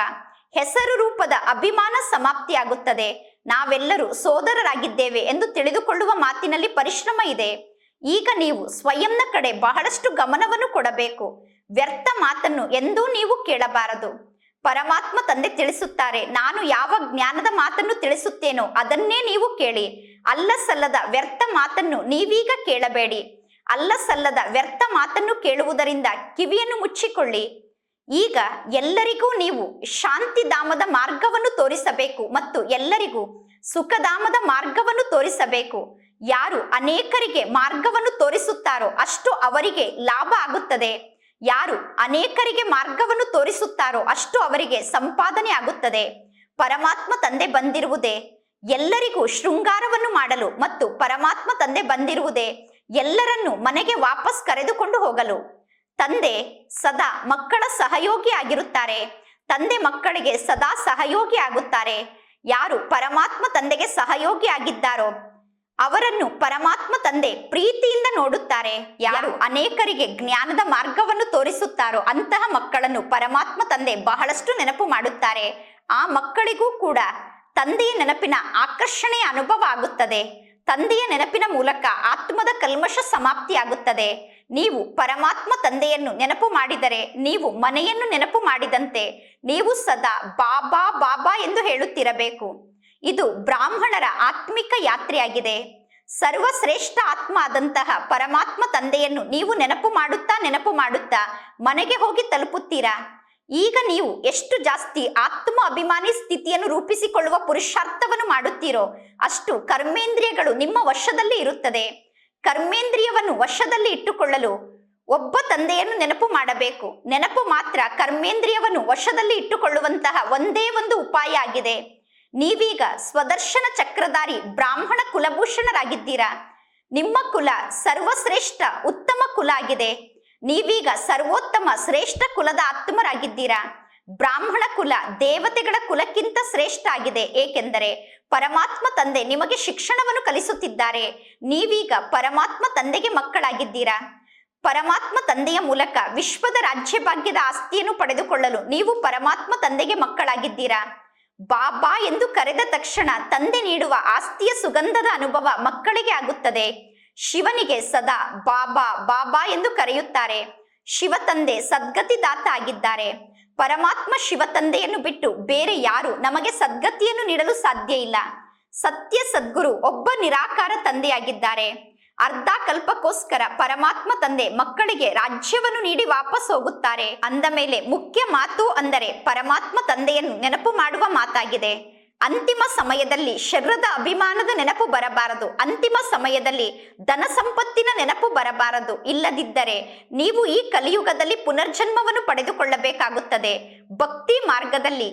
ಹೆಸರು ರೂಪದ ಅಭಿಮಾನ ಸಮಾಪ್ತಿಯಾಗುತ್ತದೆ. ನಾವೆಲ್ಲರೂ ಸೋದರರಾಗಿದ್ದೇವೆ ಎಂದು ತಿಳಿದುಕೊಳ್ಳುವ ಮಾತಿನಲ್ಲಿ ಪರಿಶ್ರಮ ಇದೆ. ಈಗ ನೀವು ಸ್ವಯಂನ ಕಡೆ ಬಹಳಷ್ಟು ಗಮನವನ್ನು ಕೊಡಬೇಕು. ವ್ಯರ್ಥ ಮಾತನ್ನು ಎಂದೂ ನೀವು ಕೇಳಬಾರದು. ಪರಮಾತ್ಮ ತಂದೆ ತಿಳಿಸುತ್ತಾರೆ, ನಾನು ಯಾವ ಜ್ಞಾನದ ಮಾತನ್ನು ತಿಳಿಸುತ್ತೇನೋ ಅದನ್ನೇ ನೀವು ಕೇಳಿ. ಅಲ್ಲ ಸಲ್ಲದ ವ್ಯರ್ಥ ಮಾತನ್ನು ನೀವೀಗ ಕೇಳಬೇಡಿ. ಅಲ್ಲ ಸಲ್ಲದ ವ್ಯರ್ಥ ಮಾತನ್ನು ಕೇಳುವುದರಿಂದ ಕಿವಿಯನ್ನು ಮುಚ್ಚಿಕೊಳ್ಳಿ. ಈಗ ಎಲ್ಲರಿಗೂ ನೀವು ಶಾಂತಿಧಾಮದ ಮಾರ್ಗವನ್ನು ತೋರಿಸಬೇಕು ಮತ್ತು ಎಲ್ಲರಿಗೂ ಸುಖಧಾಮದ ಮಾರ್ಗವನ್ನು ತೋರಿಸಬೇಕು. ಯಾರು ಅನೇಕರಿಗೆ ಮಾರ್ಗವನ್ನು ತೋರಿಸುತ್ತಾರೋ ಅಷ್ಟು ಅವರಿಗೆ ಲಾಭ ಆಗುತ್ತದೆ. ಯಾರು ಅನೇಕರಿಗೆ ಮಾರ್ಗವನ್ನು ತೋರಿಸುತ್ತಾರೋ ಅಷ್ಟು ಅವರಿಗೆ ಸಂಪಾದನೆ ಆಗುತ್ತದೆ. ಪರಮಾತ್ಮ ತಂದೆ ಬಂದಿರುವುದೇ ಎಲ್ಲರಿಗೂ ಶೃಂಗಾರವನ್ನು ಮಾಡಲು ಮತ್ತು ಪರಮಾತ್ಮ ತಂದೆ ಬಂದಿರುವುದೇ ಎಲ್ಲರನ್ನು ಮನೆಗೆ ವಾಪಸ್ ಕರೆದುಕೊಂಡು ಹೋಗಲು. ತಂದೆ ಸದಾ ಮಕ್ಕಳ ಸಹಯೋಗಿ ಆಗಿರುತ್ತಾರೆ. ತಂದೆ ಮಕ್ಕಳಿಗೆ ಸದಾ ಸಹಯೋಗಿ ಆಗುತ್ತಾರೆ. ಯಾರು ಪರಮಾತ್ಮ ತಂದೆಗೆ ಸಹಯೋಗಿ ಆಗಿದ್ದಾರೋ ಅವರನ್ನು ಪರಮಾತ್ಮ ತಂದೆ ಪ್ರೀತಿಯಿಂದ ನೋಡುತ್ತಾರೆ. ಯಾರು ಅನೇಕರಿಗೆ ಜ್ಞಾನದ ಮಾರ್ಗವನ್ನು ತೋರಿಸುತ್ತಾರೋ ಅಂತಹ ಮಕ್ಕಳನ್ನು ಪರಮಾತ್ಮ ತಂದೆ ಬಹಳಷ್ಟು ನೆನಪು ಮಾಡುತ್ತಾರೆ. ಆ ಮಕ್ಕಳಿಗೂ ಕೂಡ ತಂದೆಯ ನೆನಪಿನ ಆಕರ್ಷಣೆಯ ಅನುಭವ ಆಗುತ್ತದೆ. ತಂದೆಯ ನೆನಪಿನ ಮೂಲಕ ಆತ್ಮದ ಕಲ್ಮಶ ಸಮಾಪ್ತಿಯಾಗುತ್ತದೆ. ನೀವು ಪರಮಾತ್ಮ ತಂದೆಯನ್ನು ನೆನಪು ಮಾಡಿದರೆ, ನೀವು ಮನೆಯನ್ನು ನೆನಪು ಮಾಡಿದಂತೆ, ನೀವು ಸದಾ ಬಾಬಾ ಬಾಬಾ ಎಂದು ಹೇಳುತ್ತಿರಬೇಕು. ಇದು ಬ್ರಾಹ್ಮಣರ ಆತ್ಮಿಕ ಯಾತ್ರೆಯಾಗಿದೆ. ಸರ್ವಶ್ರೇಷ್ಠ ಆತ್ಮ ಆದಂತಹ ಪರಮಾತ್ಮ ತಂದೆಯನ್ನು ನೀವು ನೆನಪು ಮಾಡುತ್ತಾ ನೆನಪು ಮಾಡುತ್ತಾ ಮನೆಗೆ ಹೋಗಿ ತಲುಪುತ್ತೀರಾ? ಈಗ ನೀವು ಎಷ್ಟು ಜಾಸ್ತಿ ಆತ್ಮ ಅಭಿಮಾನಿ ಸ್ಥಿತಿಯನ್ನು ರೂಪಿಸಿಕೊಳ್ಳುವ ಪುರುಷಾರ್ಥವನ್ನು ಮಾಡುತ್ತೀರೋ ಅಷ್ಟು ಕರ್ಮೇಂದ್ರಿಯಗಳು ನಿಮ್ಮ ವಶದಲ್ಲಿ ಇರುತ್ತದೆ. ಕರ್ಮೇಂದ್ರಿಯವನ್ನು ವಶದಲ್ಲಿ ಇಟ್ಟುಕೊಳ್ಳಲು ಒಬ್ಬ ತಂದೆಯನ್ನು ನೆನಪು ಮಾಡಬೇಕು. ನೆನಪು ಮಾತ್ರ ಕರ್ಮೇಂದ್ರಿಯವನ್ನು ವಶದಲ್ಲಿ ಇಟ್ಟುಕೊಳ್ಳುವಂತಹ ಒಂದೇ ಒಂದು ಉಪಾಯ ಆಗಿದೆ. ನೀವೀಗ ಸ್ವದರ್ಶನ ಚಕ್ರಧಾರಿ ಬ್ರಾಹ್ಮಣ ಕುಲಭೂಷಣರಾಗಿದ್ದೀರಾ. ನಿಮ್ಮ ಕುಲ ಸರ್ವಶ್ರೇಷ್ಠ ಉತ್ತಮ ಕುಲ ಆಗಿದೆ. ನೀವೀಗ ಸರ್ವೋತ್ತಮ ಶ್ರೇಷ್ಠ ಕುಲದ ಆತ್ಮರಾಗಿದ್ದೀರಾ. ಬ್ರಾಹ್ಮಣ ಕುಲ ದೇವತೆಗಳ ಕುಲಕ್ಕಿಂತ ಶ್ರೇಷ್ಠ ಆಗಿದೆ. ಏಕೆಂದರೆ ಪರಮಾತ್ಮ ತಂದೆ ನಿಮಗೆ ಶಿಕ್ಷಣವನ್ನು ಕಲಿಸುತ್ತಿದ್ದಾರೆ. ನೀವೀಗ ಪರಮಾತ್ಮ ತಂದೆಗೆ ಮಕ್ಕಳಾಗಿದ್ದೀರಾ. ಪರಮಾತ್ಮ ತಂದೆಯ ಮೂಲಕ ವಿಶ್ವದ ರಾಜ್ಯ ಭಾಗ್ಯದ ಆಸ್ತಿಯನ್ನು ಪಡೆದುಕೊಳ್ಳಲು ನೀವು ಪರಮಾತ್ಮ ತಂದೆಗೆ ಮಕ್ಕಳಾಗಿದ್ದೀರಾ. ಬಾಬಾ ಎಂದು ಕರೆದ ತಕ್ಷಣ ತಂದೆ ನೀಡುವ ಆಸ್ತಿಯ ಸುಗಂಧದ ಅನುಭವ ಮಕ್ಕಳಿಗೆ ಆಗುತ್ತದೆ. ಶಿವನಿಗೆ ಸದಾ ಬಾಬಾ ಬಾಬಾ ಎಂದು ಕರೆಯುತ್ತಾರೆ. ಶಿವ ತಂದೆ ಸದ್ಗತಿದಾತ ಆಗಿದ್ದಾರೆ. ಪರಮಾತ್ಮ ಶಿವ ತಂದೆಯನ್ನು ಬಿಟ್ಟು ಬೇರೆ ಯಾರು ನಮಗೆ ಸದ್ಗತಿಯನ್ನು ನೀಡಲು ಸಾಧ್ಯ ಇಲ್ಲ. ಸತ್ಯ ಸದ್ಗುರು ಒಬ್ಬ ನಿರಾಕಾರ ತಂದೆಯಾಗಿದ್ದಾರೆ. ಅರ್ಧ ಕಲ್ಪಕ್ಕೋಸ್ಕರ ಪರಮಾತ್ಮ ತಂದೆ ಮಕ್ಕಳಿಗೆ ರಾಜ್ಯವನ್ನು ನೀಡಿ ವಾಪಸ್ ಹೋಗುತ್ತಾರೆ. ಅಂದ ಮೇಲೆ ಮುಖ್ಯ ಮಾತು ಅಂದರೆ ಪರಮಾತ್ಮ ತಂದೆಯನ್ನು ನೆನಪು ಮಾಡುವ ಮಾತಾಗಿದೆ. ಅಂತಿಮ ಸಮಯದಲ್ಲಿ ಶರೀರದ ಅಭಿಮಾನದ ನೆನಪು ಬರಬಾರದು. ಅಂತಿಮ ಸಮಯದಲ್ಲಿ ಧನ ಸಂಪತ್ತಿನ ನೆನಪು ಬರಬಾರದು. ಇಲ್ಲದಿದ್ದರೆ ನೀವು ಈ ಕಲಿಯುಗದಲ್ಲಿ ಪುನರ್ಜನ್ಮವನ್ನು ಪಡೆದುಕೊಳ್ಳಬೇಕಾಗುತ್ತದೆ. ಭಕ್ತಿ ಮಾರ್ಗದಲ್ಲಿ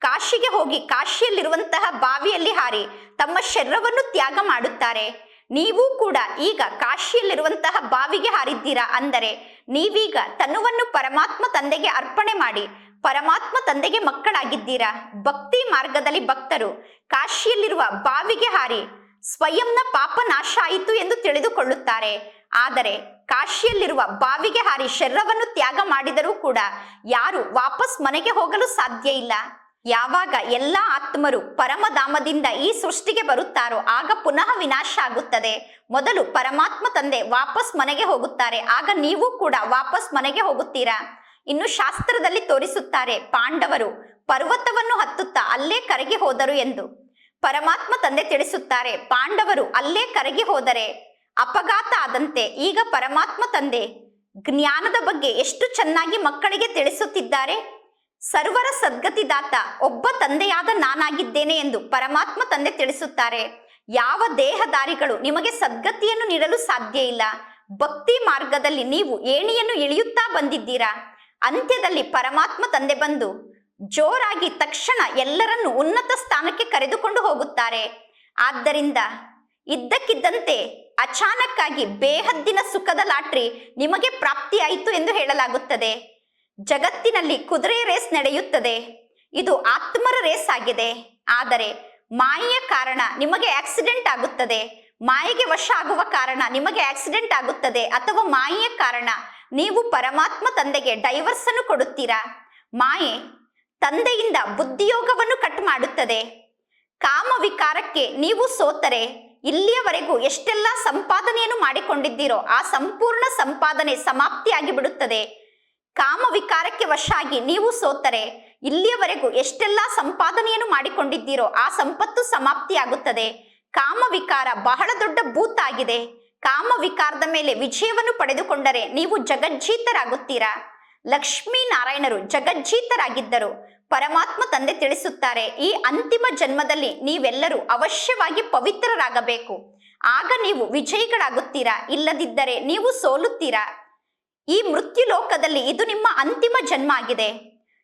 ಕಾಶಿಗೆ ಹೋಗಿ ಕಾಶಿಯಲ್ಲಿರುವಂತಹ ಬಾವಿಯಲ್ಲಿ ಹಾರಿ ತಮ್ಮ ಶರೀರವನ್ನು ತ್ಯಾಗ ಮಾಡುತ್ತಾರೆ. ನೀವು ಕೂಡ ಈಗ ಕಾಶಿಯಲ್ಲಿರುವಂತಹ ಬಾವಿಗೆ ಹಾರಿದ್ದೀರಾ ಅಂದರೆ ನೀವೀಗ ತನುವನ್ನು ಪರಮಾತ್ಮ ತಂದೆಗೆ ಅರ್ಪಣೆ ಮಾಡಿ ಪರಮಾತ್ಮ ತಂದೆಗೆ ಮಕ್ಕಳಾಗಿದ್ದೀರಾ? ಭಕ್ತಿ ಮಾರ್ಗದಲ್ಲಿ ಭಕ್ತರು ಕಾಶಿಯಲ್ಲಿರುವ ಬಾವಿಗೆ ಹಾರಿ ಸ್ವಯಂನ ಪಾಪ ನಾಶ ಆಯಿತು ಎಂದು ತಿಳಿದುಕೊಳ್ಳುತ್ತಾರೆ. ಆದರೆ ಕಾಶಿಯಲ್ಲಿರುವ ಬಾವಿಗೆ ಹಾರಿ ಶರೀರವನ್ನು ತ್ಯಾಗ ಮಾಡಿದರೂ ಕೂಡ ಯಾರು ವಾಪಸ್ ಮನೆಗೆ ಹೋಗಲು ಸಾಧ್ಯ ಇಲ್ಲ. ಯಾವಾಗ ಎಲ್ಲ ಆತ್ಮರು ಪರಮಧಾಮದಿಂದ ಈ ಸೃಷ್ಟಿಗೆ ಬರುತ್ತಾರೋ ಆಗ ಪುನಃ ವಿನಾಶ ಆಗುತ್ತದೆ. ಮೊದಲು ಪರಮಾತ್ಮ ತಂದೆ ವಾಪಸ್ ಮನೆಗೆ ಹೋಗುತ್ತಾರೆ. ಆಗ ನೀವು ಕೂಡ ವಾಪಸ್ ಮನೆಗೆ ಹೋಗುತ್ತೀರಾ? ಇನ್ನು ಶಾಸ್ತ್ರದಲ್ಲಿ ತೋರಿಸುತ್ತಾರೆ ಪಾಂಡವರು ಪರ್ವತವನ್ನು ಹತ್ತುತ್ತಾ ಅಲ್ಲೇ ಕರಗಿ ಹೋದರು ಎಂದು. ಪರಮಾತ್ಮ ತಂದೆ ತಿಳಿಸುತ್ತಾರೆ ಪಾಂಡವರು ಅಲ್ಲೇ ಕರಗಿ ಹೋದರೆ ಅಪಘಾತ ಆದಂತೆ ಈಗ ಪರಮಾತ್ಮ ತಂದೆ ಜ್ಞಾನದ ಬಗ್ಗೆ ಎಷ್ಟು ಚೆನ್ನಾಗಿ ಮಕ್ಕಳಿಗೆ ತಿಳಿಸುತ್ತಿದ್ದಾರೆ? ಸರ್ವರ ಸದ್ಗತಿದಾತ ಒಬ್ಬ ತಂದೆಯಾದ ನಾನಾಗಿದ್ದೇನೆ ಎಂದು ಪರಮಾತ್ಮ ತಂದೆ ತಿಳಿಸುತ್ತಾರೆ. ಯಾವ ದೇಹದಾರಿಗಳು ನಿಮಗೆ ಸದ್ಗತಿಯನ್ನು ನೀಡಲು ಸಾಧ್ಯ ಇಲ್ಲ. ಭಕ್ತಿ ಮಾರ್ಗದಲ್ಲಿ ನೀವು ಏಣಿಯನ್ನು ಇಳಿಯುತ್ತಾ ಬಂದಿದ್ದೀರಾ? ಅಂತ್ಯದಲ್ಲಿ ಪರಮಾತ್ಮ ತಂದೆ ಬಂದು ಜೋರಾಗಿ ತಕ್ಷಣ ಎಲ್ಲರನ್ನು ಉನ್ನತ ಸ್ಥಾನಕ್ಕೆ ಕರೆದುಕೊಂಡು ಹೋಗುತ್ತಾರೆ. ಆದ್ದರಿಂದ ಇದ್ದಕ್ಕಿದ್ದಂತೆ ಅಚಾನಕ್ಕಾಗಿ ಬೇಹದ್ದಿನ ಸುಖದ ಲಾಟ್ರಿ ನಿಮಗೆ ಪ್ರಾಪ್ತಿಯಾಯಿತು ಎಂದು ಹೇಳಲಾಗುತ್ತದೆ. ಜಗತ್ತಿನಲ್ಲಿ ಕುದುರೆ ರೇಸ್ ನಡೆಯುತ್ತದೆ. ಇದು ಆತ್ಮರ ರೇಸ್ ಆಗಿದೆ. ಆದರೆ ಮಾಯೆಯ ಕಾರಣ ನಿಮಗೆ ಆಕ್ಸಿಡೆಂಟ್ ಆಗುತ್ತದೆ. ಮಾಯೆಗೆ ವಶ ಆಗುವ ಕಾರಣ ನಿಮಗೆ ಆಕ್ಸಿಡೆಂಟ್ ಆಗುತ್ತದೆ ಅಥವಾ ಮಾಯೆಯ ಕಾರಣ ನೀವು ಪರಮಾತ್ಮ ತಂದೆಗೆ ಡೈವರ್ಸ್ ಅನ್ನು ಕೊಡುತ್ತೀರಾ? ಮಾಯೆ ತಂದೆಯಿಂದ ಬುದ್ಧಿಯೋಗವನ್ನು ಕಟ್ ಮಾಡುತ್ತದೆ. ಕಾಮ ವಿಕಾರಕ್ಕೆ ನೀವು ಸೋತರೆ. ಇಲ್ಲಿಯವರೆಗೂ ಎಷ್ಟೆಲ್ಲ ಸಂಪಾದನೆಯನ್ನು ಮಾಡಿಕೊಂಡಿದ್ದೀರೋ ಆ ಸಂಪೂರ್ಣ ಸಂಪಾದನೆ ಸಮಾಪ್ತಿಯಾಗಿ ಬಿಡುತ್ತದೆ ಕಾಮ ವಿಕಾರಕ್ಕೆ ವಶ ಆಗಿ ನೀವು ಸೋತರೆ, ಇಲ್ಲಿಯವರೆಗೂ ಎಷ್ಟೆಲ್ಲ ಸಂಪಾದನೆಯನ್ನು ಮಾಡಿಕೊಂಡಿದ್ದೀರೋ ಆ ಸಂಪತ್ತು ಸಮಾಪ್ತಿಯಾಗುತ್ತದೆ. ಕಾಮ ವಿಕಾರ ಬಹಳ ದೊಡ್ಡ ಭೂತ ಆಗಿದೆ. ಕಾಮ ವಿಕಾರದ ಮೇಲೆ ವಿಜಯವನ್ನು ಪಡೆದುಕೊಂಡರೆ ನೀವು ಜಗಜ್ಜೀತರಾಗುತ್ತೀರಾ? ಲಕ್ಷ್ಮೀ ನಾರಾಯಣರು ಜಗಜ್ಜೀತರಾಗಿದ್ದರು. ಪರಮಾತ್ಮ ತಂದೆ ತಿಳಿಸುತ್ತಾರೆ, ಈ ಅಂತಿಮ ಜನ್ಮದಲ್ಲಿ ನೀವೆಲ್ಲರೂ ಅವಶ್ಯವಾಗಿ ಪವಿತ್ರರಾಗಬೇಕು. ಆಗ ನೀವು ವಿಜಯಿಗಳಾಗುತ್ತೀರಾ? ಇಲ್ಲದಿದ್ದರೆ ನೀವು ಸೋಲುತ್ತೀರಾ? ಈ ಮೃತ್ಯು ಲೋಕದಲ್ಲಿ ಇದು ನಿಮ್ಮ ಅಂತಿಮ ಜನ್ಮ ಆಗಿದೆ.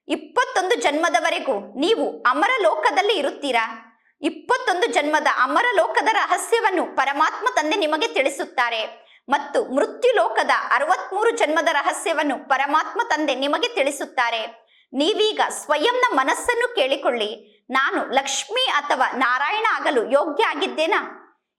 ಇಪ್ಪತ್ತೊಂದು ಜನ್ಮದವರೆಗೂ ನೀವು ಅಮರ ಲೋಕದಲ್ಲಿ ಇರುತ್ತೀರಾ? ಇಪ್ಪತ್ತೊಂದು ಜನ್ಮದ ಅಮರ ಲೋಕದ ರಹಸ್ಯವನ್ನು ಪರಮಾತ್ಮ ತಂದೆ ನಿಮಗೆ ತಿಳಿಸುತ್ತಾರೆ. ಮತ್ತು ಮೃತ್ಯು ಲೋಕದ ಅರವತ್ಮೂರು ಜನ್ಮದ ರಹಸ್ಯವನ್ನು ಪರಮಾತ್ಮ ತಂದೆ ನಿಮಗೆ ತಿಳಿಸುತ್ತಾರೆ. ನೀವೀಗ ಸ್ವಯಂನ ಮನಸ್ಸನ್ನು ಕೇಳಿಕೊಳ್ಳಿ. ನಾನು ಲಕ್ಷ್ಮಿ ಅಥವಾ ನಾರಾಯಣ ಆಗಲು ಯೋಗ್ಯ ಆಗಿದ್ದೇನಾ?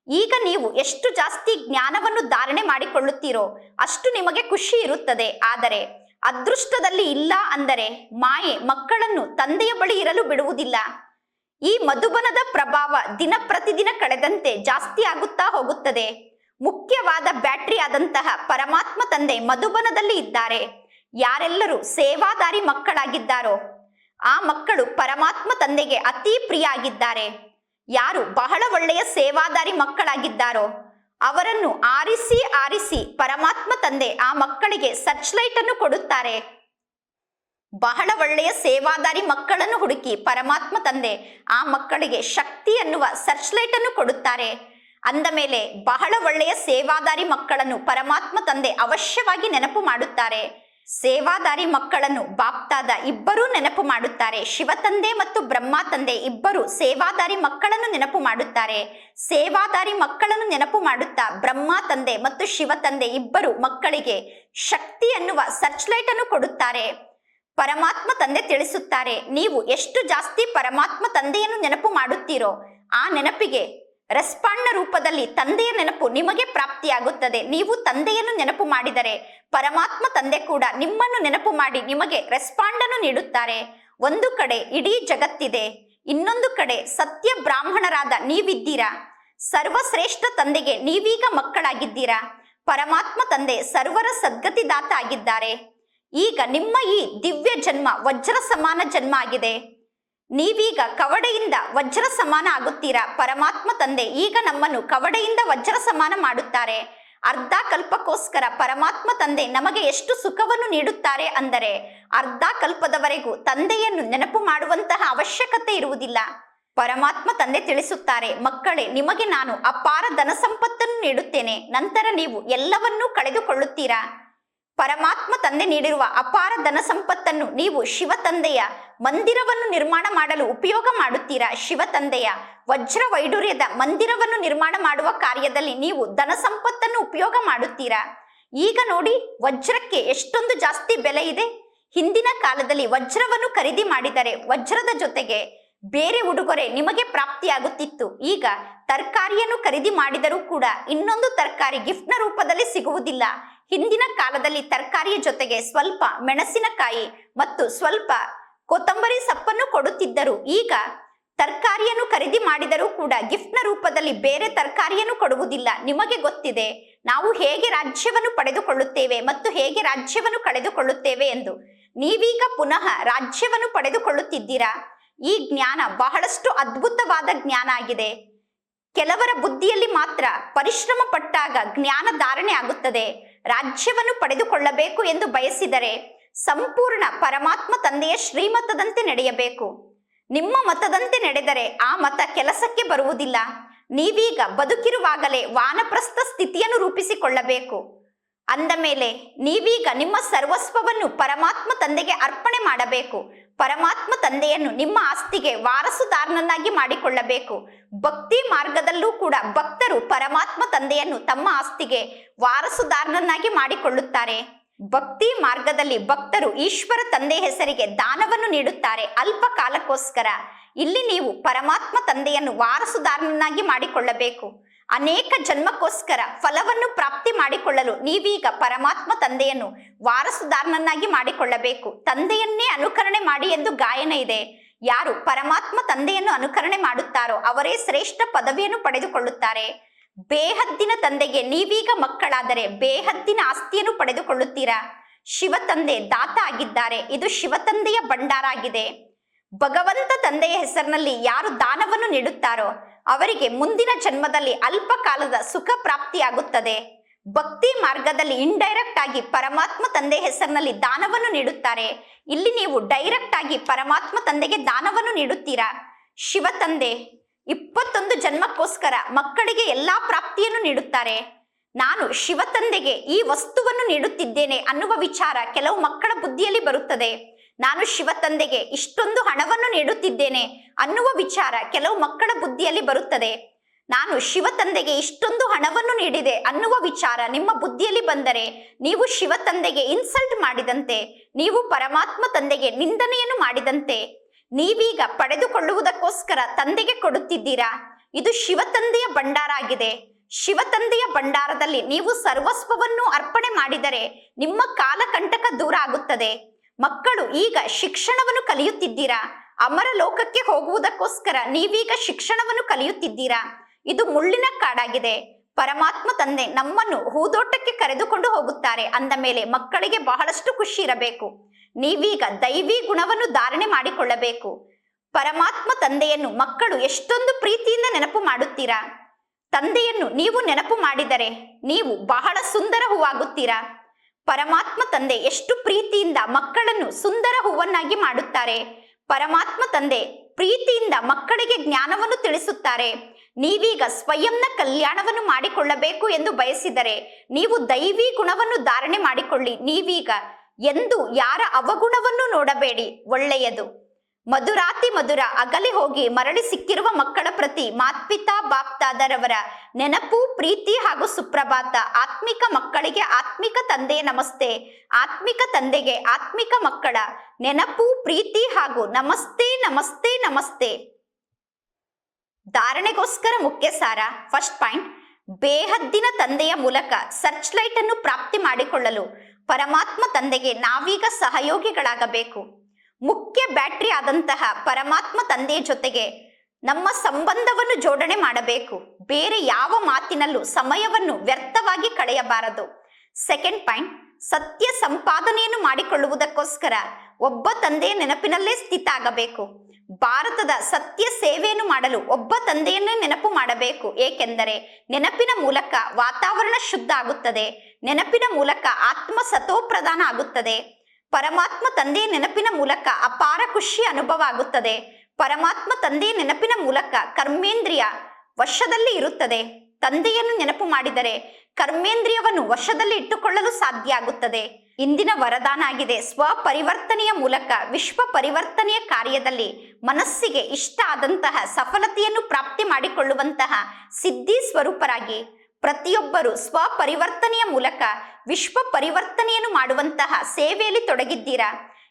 ಈಗ ನೀವು ಎಷ್ಟು ಜಾಸ್ತಿ ಜ್ಞಾನವನ್ನು ಧಾರಣೆ ಮಾಡಿಕೊಳ್ಳುತ್ತೀರೋ ಅಷ್ಟು ನಿಮಗೆ ಖುಷಿ ಇರುತ್ತದೆ. ಆದರೆ ಅದೃಷ್ಟದಲ್ಲಿ ಇಲ್ಲ ಅಂದರೆ ಮಾಯೆ ಮಕ್ಕಳನ್ನು ತಂದೆಯ ಬಳಿ ಇರಲು ಬಿಡುವುದಿಲ್ಲ. ಈ ಮಧುಬನದ ಪ್ರಭಾವ ದಿನ ಪ್ರತಿದಿನ ಕಳೆದಂತೆ ಜಾಸ್ತಿ ಆಗುತ್ತಾ ಹೋಗುತ್ತದೆ. ಮುಖ್ಯವಾದ ಬ್ಯಾಟ್ರಿ ಆದಂತಹ ಪರಮಾತ್ಮ ತಂದೆ ಮಧುಬನದಲ್ಲಿ ಇದ್ದಾರೆ. ಯಾರೆಲ್ಲರೂ ಸೇವಾದಾರಿ ಮಕ್ಕಳಾಗಿದ್ದಾರೋ ಆ ಮಕ್ಕಳು ಪರಮಾತ್ಮ ತಂದೆಗೆ ಅತಿ ಪ್ರಿಯ ಆಗಿದ್ದಾರೆ ಯಾರು ಬಹಳ ಒಳ್ಳೆಯ ಸೇವಾದಾರಿ ಮಕ್ಕಳಾಗಿದ್ದಾರೋ, ಅವರನ್ನು ಆರಿಸಿ ಆರಿಸಿ ಪರಮಾತ್ಮ ತಂದೆ ಆ ಮಕ್ಕಳಿಗೆ ಸರ್ಚ್ ಲೈಟ್ ಅನ್ನು ಕೊಡುತ್ತಾರೆ. ಬಹಳ ಒಳ್ಳೆಯ ಸೇವಾದಾರಿ ಮಕ್ಕಳನ್ನು ಹುಡುಕಿ ಪರಮಾತ್ಮ ತಂದೆ ಆ ಮಕ್ಕಳಿಗೆ ಶಕ್ತಿ ಅನ್ನುವ ಸರ್ಚ್ ಲೈಟ್ ಅನ್ನು ಕೊಡುತ್ತಾರೆ. ಅಂದ ಮೇಲೆ ಬಹಳ ಒಳ್ಳೆಯ ಸೇವಾದಾರಿ ಮಕ್ಕಳನ್ನು ಪರಮಾತ್ಮ ತಂದೆ ಅವಶ್ಯವಾಗಿ ನೆನಪು ಮಾಡುತ್ತಾರೆ. ಸೇವಾದಾರಿ ಮಕ್ಕಳನ್ನು ಬಾಪ್ತಾದ ಇಬ್ಬರೂ ನೆನಪು ಮಾಡುತ್ತಾರೆ. ಶಿವ ತಂದೆ ಮತ್ತು ಬ್ರಹ್ಮ ತಂದೆ ಇಬ್ಬರು ಸೇವಾದಾರಿ ಮಕ್ಕಳನ್ನು ನೆನಪು ಮಾಡುತ್ತಾರೆ. ಸೇವಾದಾರಿ ಮಕ್ಕಳನ್ನು ನೆನಪು ಮಾಡುತ್ತಾ ಬ್ರಹ್ಮ ತಂದೆ ಮತ್ತು ಶಿವ ತಂದೆ ಇಬ್ಬರು ಮಕ್ಕಳಿಗೆ ಶಕ್ತಿ ಅನ್ನುವ ಸರ್ಚ್ ಲೈಟ್ ಅನ್ನು ಕೊಡುತ್ತಾರೆ. ಪರಮಾತ್ಮ ತಂದೆ ತಿಳಿಸುತ್ತಾರೆ, ನೀವು ಎಷ್ಟು ಜಾಸ್ತಿ ಪರಮಾತ್ಮ ತಂದೆಯನ್ನು ನೆನಪು ಮಾಡುತ್ತೀರೋ, ಆ ನೆನಪಿಗೆ ರೆಸ್ಪಾಂಡ್ನ ರೂಪದಲ್ಲಿ ತಂದೆಯ ನೆನಪು ನಿಮಗೆ ಪ್ರಾಪ್ತಿಯಾಗುತ್ತದೆ. ನೀವು ತಂದೆಯನ್ನು ನೆನಪು ಮಾಡಿದರೆ ಪರಮಾತ್ಮ ತಂದೆ ಕೂಡ ನಿಮ್ಮನ್ನು ನೆನಪು ಮಾಡಿ ನಿಮಗೆ ರೆಸ್ಪಾಂಡ್ ಅನ್ನು ನೀಡುತ್ತಾರೆ. ಒಂದು ಕಡೆ ಇಡೀ ಜಗತ್ತಿದೆ, ಇನ್ನೊಂದು ಕಡೆ ಸತ್ಯ ಬ್ರಾಹ್ಮಣರಾದ ನೀವಿದ್ದೀರಾ? ಸರ್ವಶ್ರೇಷ್ಠ ತಂದೆಗೆ ನೀವೀಗ ಮಕ್ಕಳಾಗಿದ್ದೀರಾ? ಪರಮಾತ್ಮ ತಂದೆ ಸರ್ವರ ಸದ್ಗತಿದಾತ ಆಗಿದ್ದಾರೆ. ಈಗ ನಿಮ್ಮ ಈ ದಿವ್ಯ ಜನ್ಮ ವಜ್ರ ಸಮಾನ ಜನ್ಮ ಆಗಿದೆ. ನೀವೀಗ ಕವಡೆಯಿಂದ ವಜ್ರ ಸಮಾನ ಆಗುತ್ತೀರಾ? ಪರಮಾತ್ಮ ತಂದೆ ಈಗ ನಮ್ಮನ್ನು ಕವಡೆಯಿಂದ ವಜ್ರ ಸಮಾನ ಮಾಡುತ್ತಾರೆ. ಅರ್ಧ ಕಲ್ಪಕ್ಕೋಸ್ಕರ ಪರಮಾತ್ಮ ತಂದೆ ನಮಗೆ ಎಷ್ಟು ಸುಖವನ್ನು ನೀಡುತ್ತಾರೆ ಅಂದರೆ ಅರ್ಧ ಕಲ್ಪದವರೆಗೂ ತಂದೆಯನ್ನು ನೆನಪು ಮಾಡುವಂತಹ ಅವಶ್ಯಕತೆ ಇರುವುದಿಲ್ಲ. ಪರಮಾತ್ಮ ತಂದೆ ತಿಳಿಸುತ್ತಾರೆ, ಮಕ್ಕಳೇ, ನಿಮಗೆ ನಾನು ಅಪಾರ ಧನ ಸಂಪತ್ತನ್ನು ನೀಡುತ್ತೇನೆ, ನಂತರ ನೀವು ಎಲ್ಲವನ್ನೂ ಕಳೆದುಕೊಳ್ಳುತ್ತೀರಾ? ಪರಮಾತ್ಮ ತಂದೆ ನೀಡಿರುವ ಅಪಾರ ಧನ ಸಂಪತ್ತನ್ನು ನೀವು ಶಿವ ತಂದೆಯ ಮಂದಿರವನ್ನು ನಿರ್ಮಾಣ ಮಾಡಲು ಉಪಯೋಗ ಮಾಡುತ್ತೀರಾ? ಶಿವ ತಂದೆಯ ವಜ್ರ ವೈಡೂರ್ಯದ ಮಂದಿರವನ್ನು ನಿರ್ಮಾಣ ಮಾಡುವ ಕಾರ್ಯದಲ್ಲಿ ನೀವು ಧನ ಸಂಪತ್ತನ್ನು ಉಪಯೋಗ ಮಾಡುತ್ತೀರಾ? ಈಗ ನೋಡಿ, ವಜ್ರಕ್ಕೆ ಎಷ್ಟೊಂದು ಜಾಸ್ತಿ ಬೆಲೆ ಇದೆ. ಹಿಂದಿನ ಕಾಲದಲ್ಲಿ ವಜ್ರವನ್ನು ಖರೀದಿ ಮಾಡಿದರೆ ವಜ್ರದ ಜೊತೆಗೆ ಬೇರೆ ಉಡುಗೊರೆ ನಿಮಗೆ ಪ್ರಾಪ್ತಿಯಾಗುತ್ತಿತ್ತು. ಈಗ ತರಕಾರಿಯನ್ನು ಖರೀದಿ ಮಾಡಿದರೂ ಕೂಡ ಇನ್ನೊಂದು ತರಕಾರಿ ಗಿಫ್ಟ್ನ ರೂಪದಲ್ಲಿ ಸಿಗುವುದಿಲ್ಲ. ಹಿಂದಿನ ಕಾಲದಲ್ಲಿ ತರಕಾರಿಯ ಜೊತೆಗೆ ಸ್ವಲ್ಪ ಮೆಣಸಿನಕಾಯಿ ಮತ್ತು ಸ್ವಲ್ಪ ಕೊತ್ತಂಬರಿ ಸೊಪ್ಪನ್ನು ಕೊಡುತ್ತಿದ್ದರು. ಈಗ ತರಕಾರಿಯನ್ನು ಖರೀದಿ ಮಾಡಿದರೂ ಕೂಡ ಗಿಫ್ಟ್ನ ರೂಪದಲ್ಲಿ ಬೇರೆ ತರಕಾರಿಯನ್ನು ಕೊಡುವುದಿಲ್ಲ. ನಿಮಗೆ ಗೊತ್ತಿದೆ, ನಾವು ಹೇಗೆ ರಾಜ್ಯವನ್ನು ಪಡೆದುಕೊಳ್ಳುತ್ತೇವೆ ಮತ್ತು ಹೇಗೆ ರಾಜ್ಯವನ್ನು ಕಳೆದುಕೊಳ್ಳುತ್ತೇವೆ ಎಂದು. ನೀವೀಗ ಪುನಃ ರಾಜ್ಯವನ್ನು ಪಡೆದುಕೊಳ್ಳುತ್ತಿದ್ದೀರಾ? ಈ ಜ್ಞಾನ ಬಹಳಷ್ಟು ಅದ್ಭುತವಾದ ಜ್ಞಾನ ಆಗಿದೆ. ಕೆಲವರ ಬುದ್ಧಿಯಲ್ಲಿ ಮಾತ್ರ ಪರಿಶ್ರಮ ಪಟ್ಟಾಗ ಜ್ಞಾನ ಧಾರಣೆ ಆಗುತ್ತದೆ. ರಾಜ್ಯವನ್ನು ಪಡೆದುಕೊಳ್ಳಬೇಕು ಎಂದು ಬಯಸಿದರೆ ಸಂಪೂರ್ಣ ಪರಮಾತ್ಮ ತಂದೆಯ ಶ್ರೀಮತದಂತೆ ನಡೆಯಬೇಕು. ನಿಮ್ಮ ಮತದಂತೆ ನಡೆದರೆ ಆ ಮತ ಕೆಲಸಕ್ಕೆ ಬರುವುದಿಲ್ಲ. ನೀವೀಗ ಬದುಕಿರುವಾಗಲೇ ವಾನಪ್ರಸ್ಥ ಸ್ಥಿತಿಯನ್ನು ರೂಪಿಸಿಕೊಳ್ಳಬೇಕು. ಅಂದ ಮೇಲೆ ನೀವೀಗ ನಿಮ್ಮ ಸರ್ವಸ್ವವನ್ನು ಪರಮಾತ್ಮ ತಂದೆಗೆ ಅರ್ಪಣೆ ಮಾಡಬೇಕು. ಪರಮಾತ್ಮ ತಂದೆಯನ್ನು ನಿಮ್ಮ ಆಸ್ತಿಗೆ ವಾರಸುದಾರನನ್ನಾಗಿ ಮಾಡಿಕೊಳ್ಳಬೇಕು. ಭಕ್ತಿ ಮಾರ್ಗದಲ್ಲೂ ಕೂಡ ಭಕ್ತರು ಪರಮಾತ್ಮ ತಂದೆಯನ್ನು ತಮ್ಮ ಆಸ್ತಿಗೆ ವಾರಸುದಾರನನ್ನಾಗಿ ಮಾಡಿಕೊಳ್ಳುತ್ತಾರೆ. ಭಕ್ತಿ ಮಾರ್ಗದಲ್ಲಿ ಭಕ್ತರು ಈಶ್ವರ ತಂದೆ ಹೆಸರಿಗೆ ದಾನವನ್ನು ನೀಡುತ್ತಾರೆ ಅಲ್ಪ ಕಾಲಕ್ಕೋಸ್ಕರ. ಇಲ್ಲಿ ನೀವು ಪರಮಾತ್ಮ ತಂದೆಯನ್ನು ವಾರಸುದಾರನನ್ನಾಗಿ ಮಾಡಿಕೊಳ್ಳಬೇಕು. ಅನೇಕ ಜನ್ಮಕ್ಕೋಸ್ಕರ ಫಲವನ್ನು ಪ್ರಾಪ್ತಿ ಮಾಡಿಕೊಳ್ಳಲು ನೀವೀಗ ಪರಮಾತ್ಮ ತಂದೆಯನ್ನು ವಾರಸುದಾರನನ್ನಾಗಿ ಮಾಡಿಕೊಳ್ಳಬೇಕು. ತಂದೆಯನ್ನೇ ಅನುಕರಣೆ ಮಾಡಿ ಎಂದು ಗಾಯನ ಇದೆ. ಯಾರು ಪರಮಾತ್ಮ ತಂದೆಯನ್ನು ಅನುಕರಣೆ ಮಾಡುತ್ತಾರೋ ಅವರೇ ಶ್ರೇಷ್ಠ ಪದವಿಯನ್ನು ಪಡೆದುಕೊಳ್ಳುತ್ತಾರೆ. ಬೇಹದ್ದಿನ ತಂದೆಗೆ ನೀವೀಗ ಮಕ್ಕಳಾದರೆ ಬೇಹದ್ದಿನ ಆಸ್ತಿಯನ್ನು ಪಡೆದುಕೊಳ್ಳುತ್ತೀರಾ? ಶಿವ ತಂದೆ ದಾತ ಆಗಿದ್ದಾರೆ. ಇದು ಶಿವ ತಂದೆಯ ಭಂಡಾರ ಆಗಿದೆ ಭಗವಂತ ತಂದೆಯ ಹೆಸರಿನಲ್ಲಿ ಯಾರು ದಾನವನ್ನು ನೀಡುತ್ತಾರೋ ಅವರಿಗೆ ಮುಂದಿನ ಜನ್ಮದಲ್ಲಿ ಅಲ್ಪ ಕಾಲದ ಸುಖ ಪ್ರಾಪ್ತಿಯಾಗುತ್ತದೆ. ಭಕ್ತಿ ಮಾರ್ಗದಲ್ಲಿ ಇಂಡೈರೆಕ್ಟ್ ಆಗಿ ಪರಮಾತ್ಮ ತಂದೆ ಹೆಸರಿನಲ್ಲಿ ದಾನವನ್ನು ನೀಡುತ್ತಾರೆ. ಇಲ್ಲಿ ನೀವು ಡೈರೆಕ್ಟ್ ಆಗಿ ಪರಮಾತ್ಮ ತಂದೆಗೆ ದಾನವನ್ನು ನೀಡುತ್ತೀರಾ? ಶಿವ ತಂದೆ, ಇಪ್ಪತ್ತೊಂದು ಜನ್ಮಕ್ಕೋಸ್ಕರ ಮಕ್ಕಳಿಗೆ ಎಲ್ಲಾ ಪ್ರಾಪ್ತಿಯನ್ನು ನೀಡುತ್ತಾರೆ. ನಾನು ಶಿವ ತಂದೆಗೆ ಈ ವಸ್ತುವನ್ನು ನೀಡುತ್ತಿದ್ದೇನೆ ಅನ್ನುವ ವಿಚಾರ ಕೆಲವು ಮಕ್ಕಳ ಬುದ್ಧಿಯಲ್ಲಿ ಬರುತ್ತದೆ. ನಾನು ಶಿವ ತಂದೆಗೆ ಇಷ್ಟೊಂದು ಹಣವನ್ನು ನೀಡುತ್ತಿದ್ದೇನೆ ಅನ್ನುವ ವಿಚಾರ ಕೆಲವು ಮಕ್ಕಳ ಬುದ್ಧಿಯಲ್ಲಿ ಬರುತ್ತದೆ. ನಾನು ಶಿವ ತಂದೆಗೆ ಇಷ್ಟೊಂದು ಹಣವನ್ನು ನೀಡಿದೆ ಅನ್ನುವ ವಿಚಾರ ನಿಮ್ಮ ಬುದ್ಧಿಯಲ್ಲಿ ಬಂದರೆ ನೀವು ಶಿವ ತಂದೆಗೆ ಇನ್ಸಲ್ಟ್ ಮಾಡಿದಂತೆ, ನೀವು ಪರಮಾತ್ಮ ತಂದೆಗೆ ನಿಂದನೆಯನ್ನು ಮಾಡಿದಂತೆ, ನೀವೀಗ ಪಡೆದುಕೊಳ್ಳುವುದಕ್ಕೋಸ್ಕರ ತಂದೆಗೆ ಕೊಡುತ್ತಿದ್ದೀರಾ? ಇದು ಶಿವ ತಂದೆಯ ಭಂಡಾರ ಆಗಿದೆ. ಶಿವ ತಂದೆಯ ಭಂಡಾರದಲ್ಲಿ ನೀವು ಸರ್ವಸ್ವವನ್ನು ಅರ್ಪಣೆ ಮಾಡಿದರೆ ನಿಮ್ಮ ಕಾಲಕಂಟಕ ದೂರ ಆಗುತ್ತದೆ. ಮಕ್ಕಳು ಈಗ ಶಿಕ್ಷಣವನ್ನು ಕಲಿಯುತ್ತಿದ್ದೀರಾ? ಅಮರ ಲೋಕಕ್ಕೆ ಹೋಗುವುದಕ್ಕೋಸ್ಕರ ನೀವೀಗ ಶಿಕ್ಷಣವನ್ನು ಕಲಿಯುತ್ತಿದ್ದೀರಾ? ಇದು ಮುಳ್ಳಿನ ಕಾಡಾಗಿದೆ. ಪರಮಾತ್ಮ ತಂದೆ ನಮ್ಮನ್ನು ಹೂದೋಟಕ್ಕೆ ಕರೆದುಕೊಂಡು ಹೋಗುತ್ತಾರೆ. ಅಂದ ಮೇಲೆ ಮಕ್ಕಳಿಗೆ ಬಹಳಷ್ಟು ಖುಷಿ ಇರಬೇಕು. ನೀವೀಗ ದೈವಿ ಗುಣವನ್ನು ಧಾರಣೆ ಮಾಡಿಕೊಳ್ಳಬೇಕು. ಪರಮಾತ್ಮ ತಂದೆಯನ್ನು ಮಕ್ಕಳು ಎಷ್ಟೊಂದು ಪ್ರೀತಿಯಿಂದ ನೆನಪು ಮಾಡುತ್ತೀರಾ? ತಂದೆಯನ್ನು ನೀವು ನೆನಪು ಮಾಡಿದರೆ ನೀವು ಬಹಳ ಸುಂದರ ಹೂವಾಗುತ್ತೀರಾ? ಪರಮಾತ್ಮ ತಂದೆ ಎಷ್ಟು ಪ್ರೀತಿಯಿಂದ ಮಕ್ಕಳನ್ನು ಸುಂದರ ಹೂವನ್ನಾಗಿ ಮಾಡುತ್ತಾರೆ. ಪರಮಾತ್ಮ ತಂದೆ ಪ್ರೀತಿಯಿಂದ ಮಕ್ಕಳಿಗೆ ಜ್ಞಾನವನ್ನು ತಿಳಿಸುತ್ತಾರೆ. ನೀವೀಗ ಸ್ವಯಂನ ಕಲ್ಯಾಣವನ್ನು ಮಾಡಿಕೊಳ್ಳಬೇಕು ಎಂದು ಬಯಸಿದರೆ ನೀವು ದೈವಿ ಗುಣವನ್ನು ಧಾರಣೆ ಮಾಡಿಕೊಳ್ಳಿ. ನೀವೀಗ ಎಂದು ಯಾರ ಅವಗುಣವನ್ನು ನೋಡಬೇಡಿ. ಒಳ್ಳೆಯದು. ಮಧುರಾತಿ ಮಧುರ ಅಗಲಿ ಹೋಗಿ ಮರಳಿ ಸಿಕ್ಕಿರುವ ಮಕ್ಕಳ ಪ್ರತಿ ಮಾತ್ಪಿತಾ ಬಾಪ್ತಾದರವರ ನೆನಪು, ಪ್ರೀತಿ ಹಾಗೂ ಸುಪ್ರಭಾತ. ಆತ್ಮಿಕ ಮಕ್ಕಳಿಗೆ ಆತ್ಮಿಕ ತಂದೆಯ ನಮಸ್ತೆ. ಆತ್ಮಿಕ ತಂದೆಗೆ ಆತ್ಮಿಕ ಮಕ್ಕಳ ನೆನಪು, ಪ್ರೀತಿ ಹಾಗೂ ನಮಸ್ತೆ ನಮಸ್ತೆ ನಮಸ್ತೆ. ಧಾರಣೆಗೋಸ್ಕರ ಮುಖ್ಯ ಸಾರ, ಫಸ್ಟ್ ಪಾಯಿಂಟ್, ಬೇಹದ್ದಿನ ತಂದೆಯ ಮೂಲಕ ಸರ್ಚ್ ಲೈಟ್ ಅನ್ನು ಪ್ರಾಪ್ತಿ ಮಾಡಿಕೊಳ್ಳಲು ಪರಮಾತ್ಮ ತಂದೆಗೆ ನಾವೀಗ ಸಹಯೋಗಿಗಳಾಗಬೇಕು. ಮುಖ್ಯ ಬ್ಯಾಟ್ರಿ ಆದಂತಹ ಪರಮಾತ್ಮ ತಂದೆಯ ಜೊತೆಗೆ ನಮ್ಮ ಸಂಬಂಧವನ್ನು ಜೋಡಣೆ ಮಾಡಬೇಕು. ಬೇರೆ ಯಾವ ಮಾತಿನಲ್ಲೂ ಸಮಯವನ್ನು ವ್ಯರ್ಥವಾಗಿ ಕಳೆಯಬಾರದು. ಸೆಕೆಂಡ್ ಪಾಯಿಂಟ್ ಸತ್ಯ ಸಂಪಾದನೆಯನ್ನು ಮಾಡಿಕೊಳ್ಳುವುದಕ್ಕೋಸ್ಕರ ಒಬ್ಬ ತಂದೆಯ ನೆನಪಿನಲ್ಲೇ ಸ್ಥಿತ ಆಗಬೇಕು. ಭಾರತದ ಸತ್ಯ ಸೇವೆಯನ್ನು ಮಾಡಲು ಒಬ್ಬ ತಂದೆಯನ್ನೇ ನೆನಪು ಮಾಡಬೇಕು. ಏಕೆಂದರೆ ನೆನಪಿನ ಮೂಲಕ ವಾತಾವರಣ ಶುದ್ಧ ಆಗುತ್ತದೆ. ನೆನಪಿನ ಮೂಲಕ ಆತ್ಮ ಸತೋಪ್ರಧಾನ ಆಗುತ್ತದೆ. ಪರಮಾತ್ಮ ತಂದೆಯ ನೆನಪಿನ ಮೂಲಕ ಅಪಾರ ಖುಷಿ ಅನುಭವ ಆಗುತ್ತದೆ. ಪರಮಾತ್ಮ ತಂದೆಯ ನೆನಪಿನ ಮೂಲಕ ಕರ್ಮೇಂದ್ರಿಯ ವಶದಲ್ಲಿ ಇರುತ್ತದೆ. ತಂದೆಯನ್ನು ನೆನಪು ಮಾಡಿದರೆ ಕರ್ಮೇಂದ್ರಿಯವನ್ನು ವಶದಲ್ಲಿ ಇಟ್ಟುಕೊಳ್ಳಲು ಸಾಧ್ಯ ಆಗುತ್ತದೆ. ಇಂದಿನ ವರದಾನ ಆಗಿದೆ. ಸ್ವ ಪರಿವರ್ತನೆಯ ಮೂಲಕ ವಿಶ್ವ ಪರಿವರ್ತನೆಯ ಕಾರ್ಯದಲ್ಲಿ ಮನಸ್ಸಿಗೆ ಇಷ್ಟ ಆದಂತಹ ಸಫಲತೆಯನ್ನು ಪ್ರಾಪ್ತಿ ಮಾಡಿಕೊಳ್ಳುವಂತಹ ಸಿದ್ಧಿ ಸ್ವರೂಪರಾಗಿ ಪ್ರತಿಯೊಬ್ಬರು ಸ್ವಪರಿವರ್ತನೆಯ ಮೂಲಕ ವಿಶ್ವ ಪರಿವರ್ತನೆಯನ್ನು ಮಾಡುವಂತಹ ಸೇವೆಯಲ್ಲಿ ತೊಡಗಿದ್ದೀರಾ?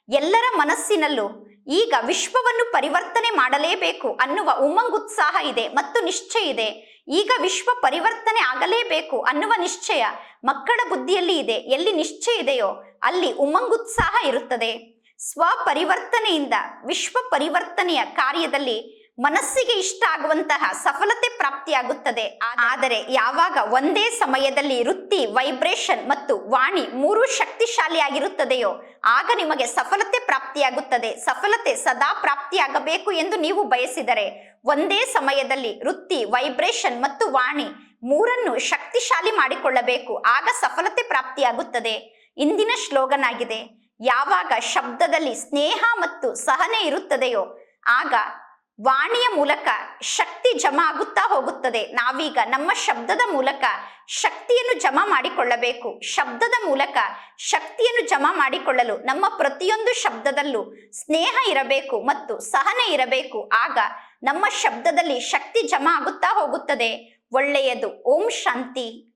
ಎಲ್ಲರ ಮನಸ್ಸಿನಲ್ಲೂ ಈಗ ವಿಶ್ವವನ್ನು ಪರಿವರ್ತನೆ ಮಾಡಲೇಬೇಕು ಅನ್ನುವ ಉಮಂಗುತ್ಸಾಹ ಇದೆ ಮತ್ತು ನಿಶ್ಚಯ ಇದೆ. ಈಗ ವಿಶ್ವ ಪರಿವರ್ತನೆ ಆಗಲೇಬೇಕು ಅನ್ನುವ ನಿಶ್ಚಯ ಮಕ್ಕಳ ಬುದ್ಧಿಯಲ್ಲಿ ಇದೆ. ಎಲ್ಲಿ ನಿಶ್ಚಯ ಇದೆಯೋ ಅಲ್ಲಿ ಉಮಂಗುತ್ಸಾಹ ಇರುತ್ತದೆ. ಸ್ವಪರಿವರ್ತನೆಯಿಂದ ವಿಶ್ವ ಪರಿವರ್ತನೆಯ ಕಾರ್ಯದಲ್ಲಿ ಮನಸ್ಸಿಗೆ ಇಷ್ಟ ಆಗುವಂತಹ ಸಫಲತೆ ಪ್ರಾಪ್ತಿಯಾಗುತ್ತದೆ. ಆದರೆ ಯಾವಾಗ ಒಂದೇ ಸಮಯದಲ್ಲಿ ವೃತ್ತಿ ವೈಬ್ರೇಷನ್ ಮತ್ತು ವಾಣಿ ಮೂರು ಶಕ್ತಿಶಾಲಿಯಾಗಿರುತ್ತದೆಯೋ ಆಗ ನಿಮಗೆ ಸಫಲತೆ ಪ್ರಾಪ್ತಿಯಾಗುತ್ತದೆ. ಸಫಲತೆ ಸದಾ ಪ್ರಾಪ್ತಿಯಾಗಬೇಕು ಎಂದು ನೀವು ಬಯಸಿದರೆ ಒಂದೇ ಸಮಯದಲ್ಲಿ ವೃತ್ತಿ ವೈಬ್ರೇಷನ್ ಮತ್ತು ವಾಣಿ ಮೂರನ್ನು ಶಕ್ತಿಶಾಲಿ ಮಾಡಿಕೊಳ್ಳಬೇಕು. ಆಗ ಸಫಲತೆ ಪ್ರಾಪ್ತಿಯಾಗುತ್ತದೆ. ಇಂದಿನ ಶ್ಲೋಗನ್ ಆಗಿದೆ ಯಾವಾಗ ಶಬ್ದದಲ್ಲಿ ಸ್ನೇಹ ಮತ್ತು ಸಹನೆ ಇರುತ್ತದೆಯೋ ಆಗ ವಾಣಿಯ ಮೂಲಕ ಶಕ್ತಿ ಜಮಾ ಆಗುತ್ತಾ ಹೋಗುತ್ತದೆ. ನಾವೀಗ ನಮ್ಮ ಶಬ್ದದ ಮೂಲಕ ಶಕ್ತಿಯನ್ನು ಜಮಾ ಮಾಡಿಕೊಳ್ಳಬೇಕು. ಶಬ್ದದ ಮೂಲಕ ಶಕ್ತಿಯನ್ನು ಜಮಾ ಮಾಡಿಕೊಳ್ಳಲು ನಮ್ಮ ಪ್ರತಿಯೊಂದು ಶಬ್ದದಲ್ಲೂ ಸ್ನೇಹ ಇರಬೇಕು ಮತ್ತು ಸಹನೆ ಇರಬೇಕು. ಆಗ ನಮ್ಮ ಶಬ್ದದಲ್ಲಿ ಶಕ್ತಿ ಜಮಾ ಆಗುತ್ತಾ ಹೋಗುತ್ತದೆ. ಒಳ್ಳೆಯದು. ಓಂ ಶಾಂತಿ.